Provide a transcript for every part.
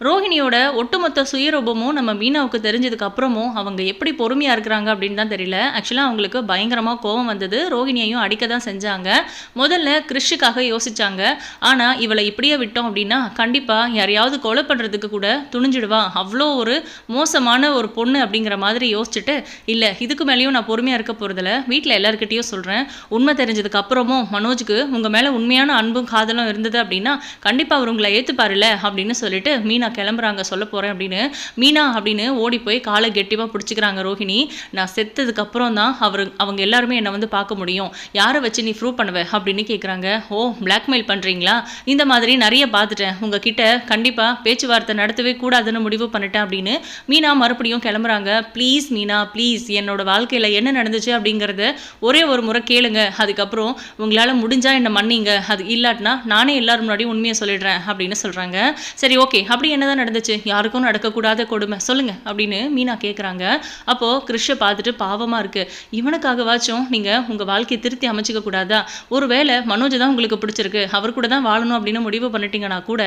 ரோஹிணியோட ஒட்டுமொத்த சுயரூபமும் நம்ம மீனாவுக்கு தெரிஞ்சதுக்கு அப்புறமும் அவங்க எப்படி பொறுமையாக இருக்கிறாங்க அப்படின்னு தான் தெரியல. ஆக்சுவலாக அவங்களுக்கு பயங்கரமாக கோவம் வந்தது. ரோஹிணியையும் அடிக்க தான் செஞ்சாங்க. முதல்ல கிறிஷுக்காக யோசிச்சாங்க. ஆனால் இவளை இப்படியே விட்டோம் அப்படின்னா கண்டிப்பாக யாரையாவது கொலை பண்ணுறதுக்கு கூட துணிஞ்சிடுவா. அவ்வளோ ஒரு மோசமான ஒரு பொண்ணு அப்படிங்கிற மாதிரி யோசிச்சுட்டு இல்லை இதுக்கு மேலேயும் நான் பொறுமையாக இருக்க போகிறதில்ல வீட்டில் எல்லாருக்கிட்டேயும் சொல்கிறேன் உண்மை தெரிஞ்சதுக்கு அப்புறமும் மனோஜுக்கு உங்கள் மேலே உண்மையான அன்பும் காதலும் இருந்தது அப்படின்னா கண்டிப்பாக அவர் உங்களை ஏற்றுப்பாருல அப்படின்னு சொல்லிட்டு மீனா நான் கிளம்புறாங்க சொல்ல போகிறேன் அப்படின்னு மீனா அப்படின்னு ஓடி போய் காலை கெட்டிவாக பிடிச்சிக்கிறாங்க ரோஹிணி. நான் செத்ததுக்கு அப்புறம் தான் அவர் அவங்க எல்லாருமே என்னை வந்து பார்க்க முடியும். யாரை வச்சு நீ ப்ரூவ் பண்ணுவ அப்படின்னு கேட்குறாங்க ஓ பிளாக்மெயில் பண்ணுறீங்களா இந்த மாதிரி நிறைய பார்த்துட்டேன். உங்ககிட்ட கண்டிப்பாக பேச்சுவார்த்தை நடத்தவே கூடாதுன்னு முடிவு பண்ணிட்டேன் அப்படின்னு மீனா மறுபடியும் கிளம்புறாங்க. ப்ளீஸ் மீனா ப்ளீஸ் என்னோட வாழ்க்கையில் என்ன நடந்துச்சு? அப்படிங்கிறத ஒரே ஒரு முறை கேளுங்க. அதுக்கப்புறம் உங்களால் முடிஞ்சால் என்னை மன்னிங்க. அது இல்லாட்டினா நானே எல்லாரும் முன்னாடியும் உண்மையை சொல்லிடுறேன் அப்படின்னு சொல்கிறாங்க சரி ஓகே அப்படி என்னதான் நடந்துச்சு? யாருக்கும் நடக்கக்கூடாத கொடுமை. சொல்லுங்க அப்படின்னு மீனா கேட்குறாங்க அப்போது கிறிஷை பார்த்துட்டு பாவமாக இருக்குது இவனுக்காகவாச்சும் நீங்கள் உங்கள் வாழ்க்கையை திருத்தி அமைச்சிக்க கூடாதா? ஒருவேளை மனோஜ் தான் உங்களுக்கு பிடிச்சிருக்கு. அவர் கூட தான் வாழணும் அப்படின்னு முடிவு பண்ணிட்டீங்கன்னா கூட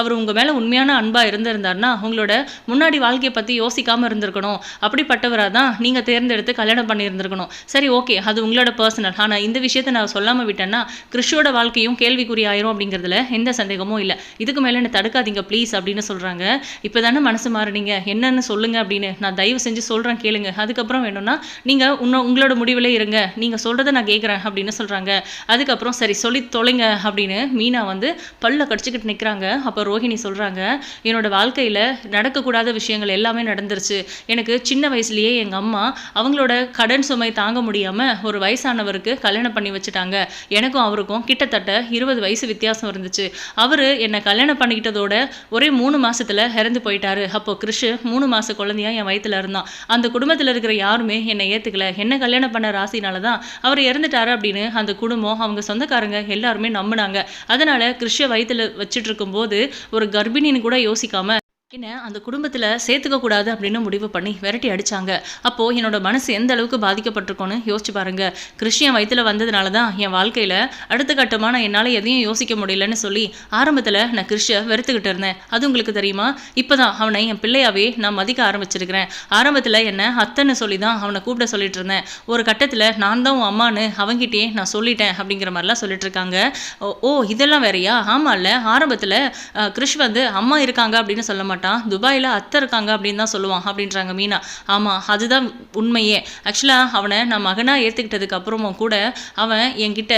அவர் உங்கள் மேலே உண்மையான அன்பாக இருந்திருந்தாருன்னா உங்களோட முன்னாடி வாழ்க்கையை பற்றி யோசிக்காமல் இருந்திருக்கணும். அப்படிப்பட்டவராக தான் நீங்கள் தேர்ந்தெடுத்து கல்யாணம் பண்ணியிருந்திருக்கணும். சரி ஓகே அது உங்களோட பர்சனல் ஆனால் இந்த விஷயத்தை நான் சொல்லாமல் விட்டேன்னா கிறிஷோட வாழ்க்கையும் கேள்விக்குறி ஆயிரும் அப்படிங்கிறதுல எந்த சந்தேகமும் இல்லை. இதுக்கு மேலே என்ன தடுக்காதீங்க ப்ளீஸ் அப்படின்னு சொல்கிறாங்க இப்போ தானே மனசு மாறினீங்க? என்னன்னு சொல்லுங்க அப்படின்னு. நான் தயவு செஞ்சு சொல்கிறேன் கேளுங்க. அதுக்கப்புறம் வேணும்னா நீங்கள் இன்னும் உங்களோட முடிவில் இருங்க. நீங்கள் சொல்கிறத நான் கேட்குறேன் அப்படின்னு சொல்கிறாங்க அதுக்கப்புறம் சரி சொல்லி தொலைங்க அப்படின்னு மீனா வந்து பல்ல கடிச்சிக்கிட்டு நிற்கிறாங்க அப்போ ரோஹிணி சொல்கிறாங்க என்னோட வாழ்க்கையில் நடக்கக்கூடாத விஷயங்கள் எல்லாமே நடந்துருச்சு. எனக்கு சின்ன வயசுலேயே எங்கள் அம்மா அவங்களோட கடன் சுமை தாங்க முடியாமல் ஒரு வயசானவருக்கு கல்யாணம் பண்ணி வச்சுட்டாங்க. எனக்கும் அவருக்கும் கிட்டத்தட்ட இருபது வயசு வித்தியாசம் இருந்துச்சு. அவர் என்னை கல்யாணம் பண்ணிக்கிட்டதோட ஒரே மூணு மாசத்துல இறந்து போயிட்டாரு. அப்போ கிறிஷ் மூணு மாச குழந்தையாக என் வயிற்றுல இருந்தான். அந்த குடும்பத்தில் இருக்கிற யாருமே என்னை ஏற்றுக்கல என்ன கல்யாணம் பண்ண ராசினால தான் அவர் இறந்துட்டாரு அப்படின்னு அந்த குடும்பம் அவங்க சொந்தக்காரங்க எல்லாருமே நம்பினாங்க. அதனால கிறிஷை வயிற்றுல வச்சுட்டு இருக்கும்போது ஒரு கர்ப்பிணின்னு கூட யோசிக்காம என்ன அந்த குடும்பத்தில் சேர்த்துக்க கூடாது அப்படின்னு முடிவு பண்ணி விரட்டி அடிச்சாங்க. அப்போது என்னோட மனசு எந்த அளவுக்கு பாதிக்கப்பட்டிருக்கோன்னு யோசிச்சு பாருங்க. கிறிஸ்டியன் வயிற்றுல வந்ததுனால தான் என் வாழ்க்கையில் அடுத்த கட்டமாக நான் என்னால் எதையும் யோசிக்க முடியலன்னு சொல்லி ஆரம்பத்தில் நான் கிறிஷை வெறுத்துக்கிட்டு இருந்தேன். அது உங்களுக்கு தெரியுமா? இப்போ தான் அவனை என் பிள்ளையாவே நான் மதிக்க ஆரம்பிச்சிருக்கிறேன். ஆரம்பத்தில் என்னை அத்தைன்னு சொல்லி தான் அவனை கூப்பிட சொல்லிட்டு இருந்தேன். ஒரு கட்டத்தில் நான் தான் உன் அம்மான்னு அவங்கிட்டே நான் சொல்லிட்டேன் அப்படிங்கிற மாதிரிலாம் சொல்லிட்டு இருக்காங்க. ஓ ஓ இதெல்லாம் வேறையா? இல்லை ஆரம்பத்தில் கிறிஷ் வந்து அம்மா இருக்காங்க அப்படின்னு சொல்ல மாட்டேன் துபாயில் அத்தை இருக்காங்க அப்படின்னு தான் சொல்லுவான் அப்படின்றாங்க மீனா. ஆமாம் அதுதான் உண்மையே. ஆக்சுவலாக அவனை நான் மகனாக ஏற்றுக்கிட்டதுக்கு அப்புறமும் கூட அவன் என்கிட்ட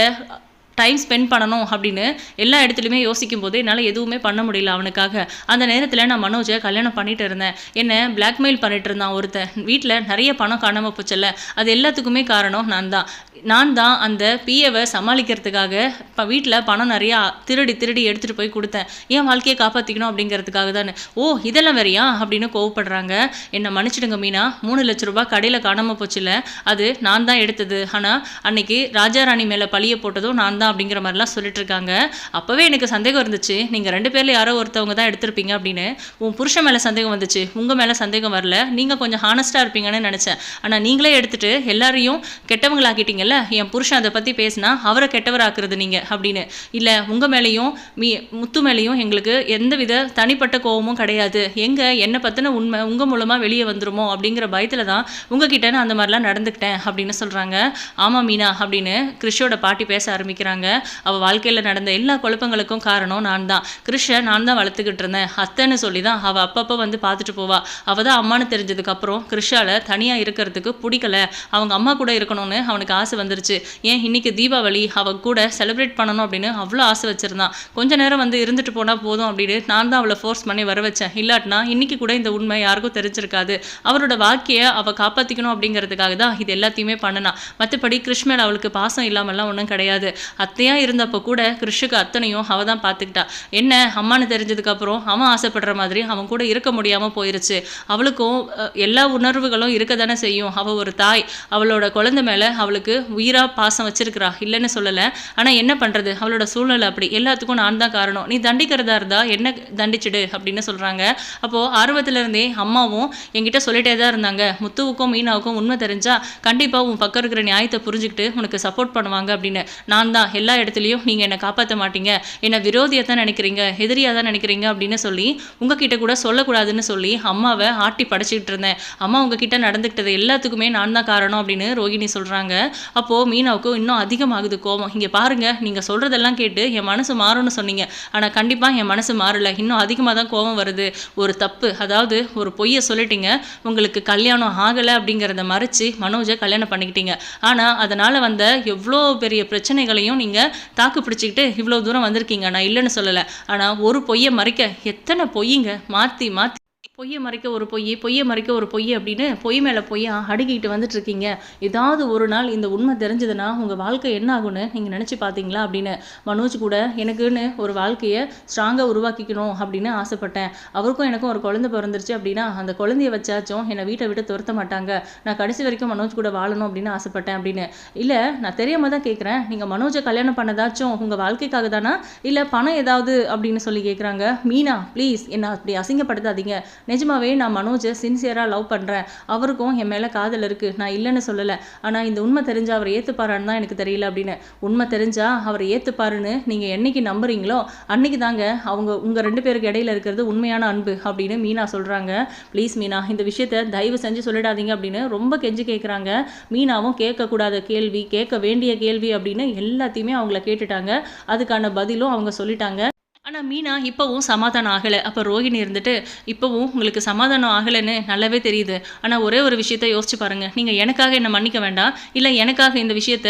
டைம் ஸ்பெண்ட் பண்ணணும் அப்படின்னு எல்லா இடத்துலையுமே யோசிக்கும் போது என்னால் எதுவுமே பண்ண முடியல அவனுக்காக. அந்த நேரத்தில் நான் மனோஜை கல்யாணம் பண்ணிட்டு இருந்தேன். என்னை பிளாக்மெயில் பண்ணிட்டு இருந்தான் ஒருத்தன். வீட்டில் நிறைய பணம் காணாமல் போச்சல்ல. அது எல்லாத்துக்குமே காரணம் நான் தான் நான் தான் அந்த பிஏவை சமாளிக்கிறதுக்காக இப்போ வீட்டில் பணம் நிறையா திருடி திருடி எடுத்துகிட்டு போய் கொடுத்தேன். என் வாழ்க்கையை காப்பாற்றிக்கணும் அப்படிங்கிறதுக்காக தானே. ஓ இதெல்லாம் வேறையா? அப்படின்னு கோவப்படுறாங்க. என்னை மன்னிச்சிடுங்க மீனா. மூணு லட்ச ரூபாய் கடையில் காணாமல் போச்சுல அது நான் தான் எடுத்தது. ஆனால் அன்னைக்கு ராஜாராணி மேலே பழிய போட்டதும் நான் தான் அப்படிங்கிற மாதிரிலாம் சொல்லிட்டு இருக்காங்க. அப்போவே எனக்கு சந்தேகம் இருந்துச்சு. நீங்கள் ரெண்டு பேரில் யாரோ ஒருத்தவங்க தான் எடுத்திருப்பீங்க அப்படின்னு. உன் புருஷன் மேலே சந்தேகம் வந்துச்சு. உங்கள் மேலே சந்தேகம் வரல. நீங்கள் கொஞ்சம் ஹானஸ்ட்டாக இருப்பீங்கன்னு நினச்சேன். ஆனால் நீங்களே எடுத்துகிட்டு எல்லாரையும் கெட்டவங்களாக்கிட்டீங்கல்ல என் புருஷன் அதை பற்றி பேசினா அவரை கெட்டவராக்குறது நீங்கள் அப்படின்னு. இல்லை உங்கள் மேலேயும் மீ முத்து மேலேயும் எங்களுக்கு எந்தவித தனிப்பட்ட கோபமும் கிடையாது. எங்கே என்னை பற்றின உண்மை உங்கள் மூலமாக வெளியே வந்துருமோ அப்படிங்கிற பயத்தில் தான் உங்ககிட்ட நான் அந்த மாதிரிலாம் நடந்துக்கிட்டேன் அப்படின்னு சொல்கிறாங்க ஆமாம் மீனா அப்படின்னு கிறிஷோட பாட்டி பேச ஆரம்பிக்கிறாங்க. அவள் வாழ்க்கையில் நடந்த எல்லா குழப்பங்களுக்கும் காரணம் நான் தான். கிறிஷை நான் தான் வளர்த்துக்கிட்டு இருந்தேன். அத்தைன்னு சொல்லி தான் அவள் அப்பப்போ வந்து பார்த்துட்டு போவா. அவள் தான் அம்மானு தெரிஞ்சதுக்கப்புறம் கிறிஷால தனியாக இருக்கிறதுக்கு பிடிக்கல. அவங்க அம்மா கூட இருக்கணும்னு அவனுக்கு ஆசை வந்துருச்சு. ஏன் இன்னைக்கு தீபாவளி? அவள் கூட செலிப்ரேட் பண்ணணும் அப்படின்னு அவ்வளோ ஆசை வச்சிருந்தான் கொஞ்ச நேரம் வந்து இருந்துட்டு போனால் போதும் அப்படின்னு நான் தான் அவளை ஃபோர்ஸ் பண்ணி வர வச்சேன். இல்லாட்டினா இன்னைக்கு கூட இந்த உண்மை யாருக்கும் தெரிஞ்சிருக்காது. அவரோட வாழ்க்கையை அவள் காப்பாற்றிக்கணும் அப்படிங்கிறதுக்காக தான் இது எல்லாத்தையுமே பண்ணனா. மற்றபடி கிருஷ்ணன் அவளுக்கு பாசம் இல்லாமல்லாம் ஒன்றும் கிடையாது. அத்தையாக இருந்தப்போ கூட கிருஷுக்கு அத்தனையும் அவள் தான் பார்த்துக்கிட்டா என்ன? அம்மானு தெரிஞ்சதுக்கப்புறம் அவன் ஆசைப்படுற மாதிரி அவன் கூட இருக்க முடியாமல் போயிருச்சு. அவளுக்கும் எல்லா உணர்வுகளும் இருக்க தானே செய்யும். அவள் ஒரு தாய். அவளோட குழந்தை மேலே அவளுக்கு உயிராக பாசம் வச்சிருக்கிறா. இல்லைன்னு சொல்லலை. ஆனால் என்ன பண்ணுறது அவளோட சூழ்நிலை அப்படி. எல்லாத்துக்கும் நான் தான் காரணம். நீ தண்டிக்கிறதா இருந்தா என்ன தண்டிச்சிடு அப்படின்னு சொல்கிறாங்க அப்போது ஆர்வத்திலேருந்தே அம்மாவும் என்கிட்ட சொல்லிட்டே தான் இருந்தாங்க. முத்துவுக்கும் மீனாவுக்கும் உண்மை தெரிஞ்சால் கண்டிப்பாக உன் பக்கம் இருக்கிற நியாயத்தை புரிஞ்சுக்கிட்டு உனக்கு சப்போர்ட் பண்ணுவாங்க அப்படின்னு. நான் தான். எல்லா இடத்துலையும் நீங்கள் என்னை காப்பாற்ற மாட்டீங்க. என்னை விரோதியை தான் நினைக்கிறீங்க. எதிரியாக தான் நினைக்கிறீங்க அப்படின்னு சொல்லி உங்ககிட்ட கூட சொல்லக்கூடாதுன்னு சொல்லி அம்மாவை ஆட்டி படைச்சிக்கிட்டு இருந்தேன். அம்மா உங்ககிட்ட நடந்துக்கிட்டது எல்லாத்துக்குமே நான் தான் காரணம் அப்படின்னு ரோகிணி சொல்கிறாங்க அப்போது மீனாவுக்கும் இன்னும் அதிகமாகுது கோபம். இங்கே பாருங்கள் நீங்கள் சொல்கிறதெல்லாம் கேட்டு என் மனசு மாறும்னு சொன்னீங்க. ஆனால் கண்டிப்பாக என் மனசு மாறல. இன்னும் அதிகமாக தான் கோபம் வருது. ஒரு தப்பு அதாவது ஒரு பொய்யை சொல்லிட்டீங்க. உங்களுக்கு கல்யாணம் ஆகலை அப்படிங்கிறத மறைச்சு மனோஜை கல்யாணம் பண்ணிக்கிட்டீங்க. ஆனால் அதனால் வந்த எவ்வளோ பெரிய பிரச்சனைகளையும் நீங்கள் தாக்கு பிடிச்சிக்கிட்டு இவ்வளோ தூரம் வந்திருக்கீங்க. நான் இல்லைன்னு சொல்லலை. ஆனால் ஒரு பொய்யை மறைக்க எத்தனை பொய்யுங்க மாற்றி மாற்றி பொய்யை மறைக்க ஒரு பொய் பொய்யை மறைக்க ஒரு பொய் அப்படின்னு பொய் மேலே பொய்யா அடுக்கிட்டு வந்துட்டு இருக்கீங்க. ஏதாவது ஒரு நாள் இந்த உண்மை தெரிஞ்சதுன்னா உங்கள் வாழ்க்கை என்ன ஆகும்னு நீங்கள் நினச்சி பார்த்தீங்களா அப்படின்னு மனோஜ் கூட எனக்குன்னு ஒரு வாழ்க்கையை ஸ்ட்ராங்காக உருவாக்கிக்கணும் அப்படின்னு ஆசைப்பட்டேன். அவருக்கும் எனக்கும் ஒரு குழந்தை பிறந்துருச்சு அப்படின்னா அந்த குழந்தைய வச்சாச்சும் என்னை வீட்டை விட்டு துரத்த மாட்டாங்க. நான் கடைசி வரைக்கும் மனோஜ் கூட வாழணும் அப்படின்னு ஆசைப்பட்டேன் அப்படின்னு. இல்லை நான் தெரியாம தான் கேட்குறேன் நீங்கள் மனோஜை கல்யாணம் பண்ணதாச்சும் உங்கள் வாழ்க்கைக்காக தானா? இல்லை பணம் ஏதாவது அப்படின்னு சொல்லி கேட்குறாங்க மீனா ப்ளீஸ் என்னை அப்படி அசிங்கப்படுத்தாதீங்க. நிஜமாவே நான் மனோஜை சின்சியராக லவ் பண்ணுறேன் அவருக்கும் என் மேலே காதல் இருக்குது நான் இல்லைன்னு சொல்லலை. ஆனால் இந்த உண்மை தெரிஞ்சால் அவர் ஏற்றுப்பாரான்னு தான் எனக்கு தெரியல அப்படின்னு. உண்மை தெரிஞ்சால் அவர் ஏற்றுப்பாருன்னு நீங்கள் என்னைக்கு நம்புறீங்களோ அன்னைக்கு தாங்க அவங்க உங்கள் ரெண்டு பேருக்கு இடையில இருக்கிறது உண்மையான அன்பு அப்படின்னு மீனா சொல்கிறாங்க ப்ளீஸ் மீனா இந்த விஷயத்த தயவு செஞ்சு சொல்லிடாதீங்க அப்படின்னு ரொம்ப கெஞ்சி கேட்குறாங்க மீனாவும் கேட்கக்கூடாத கேள்வி கேட்க வேண்டிய கேள்வி அப்படின்னு எல்லாத்தையுமே அவங்கள கேட்டுட்டாங்க. அதுக்கான பதிலும் அவங்க சொல்லிட்டாங்க. ஆனால் மீனா இப்போவும் சமாதானம் ஆகலை. அப்போ ரோகிணி இருந்துட்டு இப்போவும் உங்களுக்கு சமாதானம் ஆகலைன்னு நல்லாவே தெரியுது. ஆனால் ஒரே ஒரு விஷயத்த யோசிச்சு பாருங்கள் நீங்கள் எனக்காக என்னை மன்னிக்க வேண்டாம். இல்லை எனக்காக இந்த விஷயத்த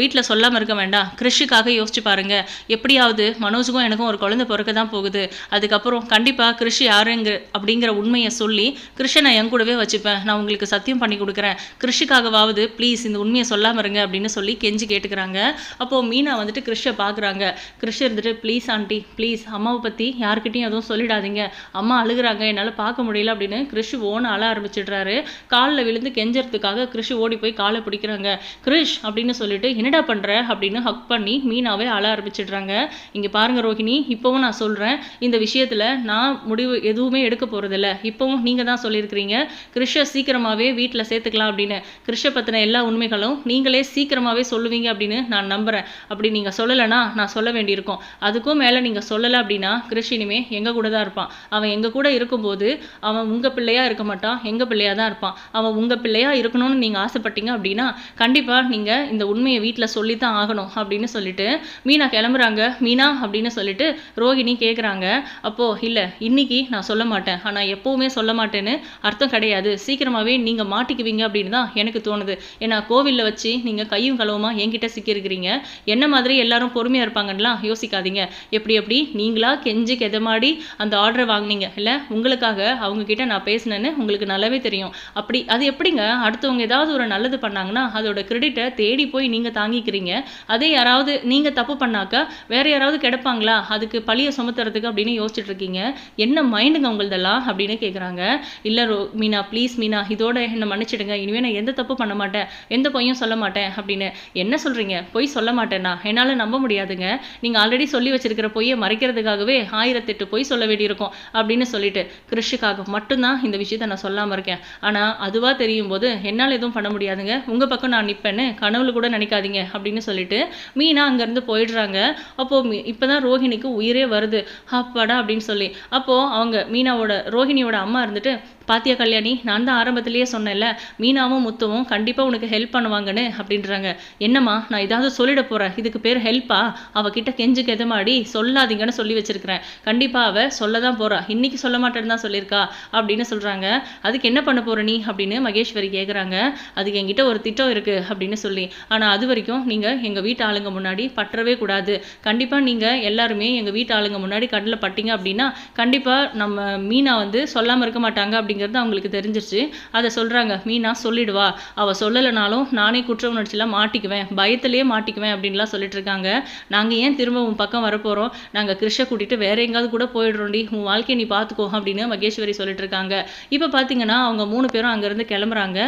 வீட்டில் சொல்லாமல் இருக்க வேண்டாம். கிறிஷுக்காக யோசிச்சு பாருங்கள் எப்படியாவது மனோஜுக்கும் எனக்கும் ஒரு குழந்தை பிறக்க தான் போகுது. அதுக்கப்புறம் கண்டிப்பாக கிறிஷ் யாருங்கிற அப்படிங்கிற உண்மையை சொல்லி கிறிஷை நான் என் கூடவே வச்சுப்பேன். நான் உங்களுக்கு சத்தியம் பண்ணி கொடுக்குறேன். கிறிஷுக்காகவாவது ப்ளீஸ் இந்த உண்மையை சொல்லாமல் இருங்க அப்படின்னு சொல்லி கெஞ்சி கேட்டுக்கிறாங்க. அப்போது மீனா வந்துட்டு கிறிஷை பார்க்குறாங்க கிறிஷ் இருந்துட்டு ப்ளீஸ் ஆண்டி ப்ளீஸ் ப்ளீஸ் அம்மாவை பற்றி யார்கிட்டையும் எதுவும் சொல்லிடாதீங்க. அம்மா அழுகுறாங்க என்னால் பார்க்க முடியல அப்படின்னு கிறிஷ் ஓன அழ ஆரம்பிச்சிடுறாரு. காலில் விழுந்து கெஞ்சறதுக்காக கிறிஷ் ஓடி போய் காலை பிடிக்கிறாங்க. கிறிஷ் அப்படின்னு சொல்லிட்டு என்னடா பண்ணுற அப்படின்னு ஹக் பண்ணி மீனாவே அழ ஆரம்பிச்சிடுறாங்க. இங்கே பாருங்க ரோஹிணி இப்போவும் நான் சொல்கிறேன் இந்த விஷயத்தில் நான் முடிவு எதுவுமே எடுக்க போகிறதில்ல இப்போவும் நீங்கள் தான் சொல்லியிருக்கிறீங்க. கிறிஷை சீக்கிரமாகவே வீட்டில் சேர்த்துக்கலாம் அப்படின்னு. கிறிஷை பற்றின எல்லா உண்மைகளும் நீங்களே சீக்கிரமாகவே சொல்லுவீங்க அப்படின்னு நான் நம்புகிறேன் அப்படி நீங்கள் சொல்லலைன்னா நான் சொல்ல வேண்டியிருக்கும். அதுக்கும் மேலே நீங்கள் சொல்ல சொல்லலை அப்படின்னா கிருஷ் இனிமே எங்கள் கூட தான் இருப்பான். அவன் எங்கள் கூட இருக்கும்போது அவன் உங்கள் பிள்ளையாக இருக்க மாட்டான் எங்கள் பிள்ளையாக தான் இருப்பான். அவன் உங்கள் பிள்ளையாக இருக்கணும்னு நீங்கள் ஆசைப்பட்டீங்க அப்படின்னா கண்டிப்பாக நீங்கள் இந்த உண்மையை வீட்டில் சொல்லி தான் ஆகணும் அப்படின்னு சொல்லிட்டு மீனா கிளம்புறாங்க. மீனா அப்படின்னு சொல்லிட்டு ரோஹிணி கேட்குறாங்க அப்போது இல்லை இன்னைக்கு நான் சொல்ல மாட்டேன். ஆனால் எப்போவுமே சொல்ல மாட்டேன்னு அர்த்தம் கிடையாது. சீக்கிரமாகவே நீங்கள் மாட்டிக்குவீங்க அப்படின்னு தான் எனக்கு தோணுது. ஏன்னா கோவிலில் வச்சு நீங்கள் கையும் களவுமா என்கிட்ட சிக்கியிருக்கிறீங்க. என்ன மாதிரி எல்லாரும் பொறுமையாக இருப்பாங்கன்னா யோசிக்காதீங்க. எப்படி எப்படி? நீங்களா கெஞ்சி கெதமாடி அந்த ஆர்டரை வாங்கினீங்க. இல்லை உங்களுக்காக அவங்க கிட்ட நான் பேசினேன்னு உங்களுக்கு நல்லாவே தெரியும். அப்படி அது எப்படிங்க? அடுத்தவங்க ஏதாவது ஒரு நல்லது பண்ணாங்கன்னா அதோட கிரெடிட்டை தேடி போய் நீங்கள் தாங்கிக்கிறீங்க. அதே யாராவது நீங்கள் தப்பு பண்ணாக்கா வேற யாராவது கிடப்பாங்களா? அதுக்கு பழியை சுமத்துறதுக்கு அப்படின்னு யோசிச்சுட்டு இருக்கீங்க. என்ன மைண்டுங்க உங்களதெல்லாம்? அப்படின்னு கேட்குறாங்க இல்லை ரோ மீனா ப்ளீஸ் மீனா இதோட என்னை மன்னிச்சிடுங்க. இனிமேல் நான் எந்த தப்பு பண்ண மாட்டேன். எந்த பொய்யும் சொல்ல மாட்டேன் அப்படின்னு. என்ன சொல்கிறீங்க பொய் சொல்ல மாட்டேன்னா என்னால் நம்ப முடியாதுங்க. நீங்கள் ஆல்ரெடி சொல்லி வச்சிருக்கிற பொய்யை மறைக்கிறதுக்காகவே ஆயிரத்தெட்டு போய் சொல்ல வேண்டியிருக்கும் அப்படின்னு சொல்லிட்டு கிறிஷுக்காக மட்டும்தான் இந்த விஷயத்த நான் சொல்லாமல் இருக்கேன். ஆனால் அதுவாக தெரியும் போது என்னால் எதுவும் பண்ண முடியாதுங்க. உங்கள் பக்கம் நான் நிற்பேன்னு கனவுல கூட நினைக்காதீங்க அப்படின்னு சொல்லிட்டு மீனா அங்கேருந்து போயிடுறாங்க. அப்போது இப்போ தான் ரோஹிணிக்கு உயிரே வருது. அப்பாடா அப்படின்னு சொல்லி. அப்போது அவங்க மீனாவோட ரோஹிணியோட அம்மா இருந்துட்டு பாத்தியா கல்யாணி நான் தான் ஆரம்பத்திலேயே சொன்னேன்ல மீனாவும் முத்துவும் கண்டிப்பாக உனக்கு ஹெல்ப் பண்ணுவாங்கன்னு அப்படின்றாங்க. என்னம்மா நான் ஏதாவது சொல்லிட போகிறேன் இதுக்கு பேர் ஹெல்ப்பா அவகிட்ட கெஞ்சு கெதமாடி சொல்லாதீங்கன்னு சொல்லி வச்சிருக்கிறேன். கண்டிப்பாக அவள் சொல்ல தான் போகிறா இன்னைக்கு சொல்ல மாட்டேன்னு தான் சொல்லியிருக்கா அப்படின்னு சொல்கிறாங்க அதுக்கு என்ன பண்ண போகிற நீ? அப்படின்னு மகேஸ்வரி கேட்குறாங்க அதுக்கு என்கிட்ட ஒரு திட்டம் இருக்குது அப்படின்னு சொல்லி. ஆனால் அது வரைக்கும் நீங்கள் எங்கள் வீட்டு ஆளுங்க முன்னாடி பற்றவே கூடாது. கண்டிப்பாக நீங்கள் எல்லாருமே எங்கள் வீட்டு ஆளுங்க முன்னாடி கடலில் பட்டீங்க அப்படின்னா கண்டிப்பாக நம்ம மீனா வந்து சொல்லாமல் இருக்க மாட்டாங்க அப்படின்னு அப்படிங்கிறது அவங்களுக்கு தெரிஞ்சிருச்சு. அதை சொல்கிறாங்க மீனா சொல்லிடுவா. அவள் சொல்லலைனாலும் நானே குற்ற உணர்ச்சியில் மாட்டிக்குவேன். பயத்திலேயே மாட்டிக்குவேன் அப்படின்லாம் சொல்லிட்டு இருக்காங்க நாங்கள் ஏன் திரும்ப உன் பக்கம் வரப்போகிறோம் நாங்கள் கிருஷ்ண கூட்டிகிட்டு வேற எங்காவது கூட போயிடுறோண்டி. உன் வாழ்க்கையை நீ பார்த்துக்கோ அப்படின்னு மகேஸ்வரி சொல்லிட்டு இருக்காங்க இப்போ பார்த்தீங்கன்னா அவங்க மூணு பேரும் அங்கேருந்து கிளம்புறாங்க.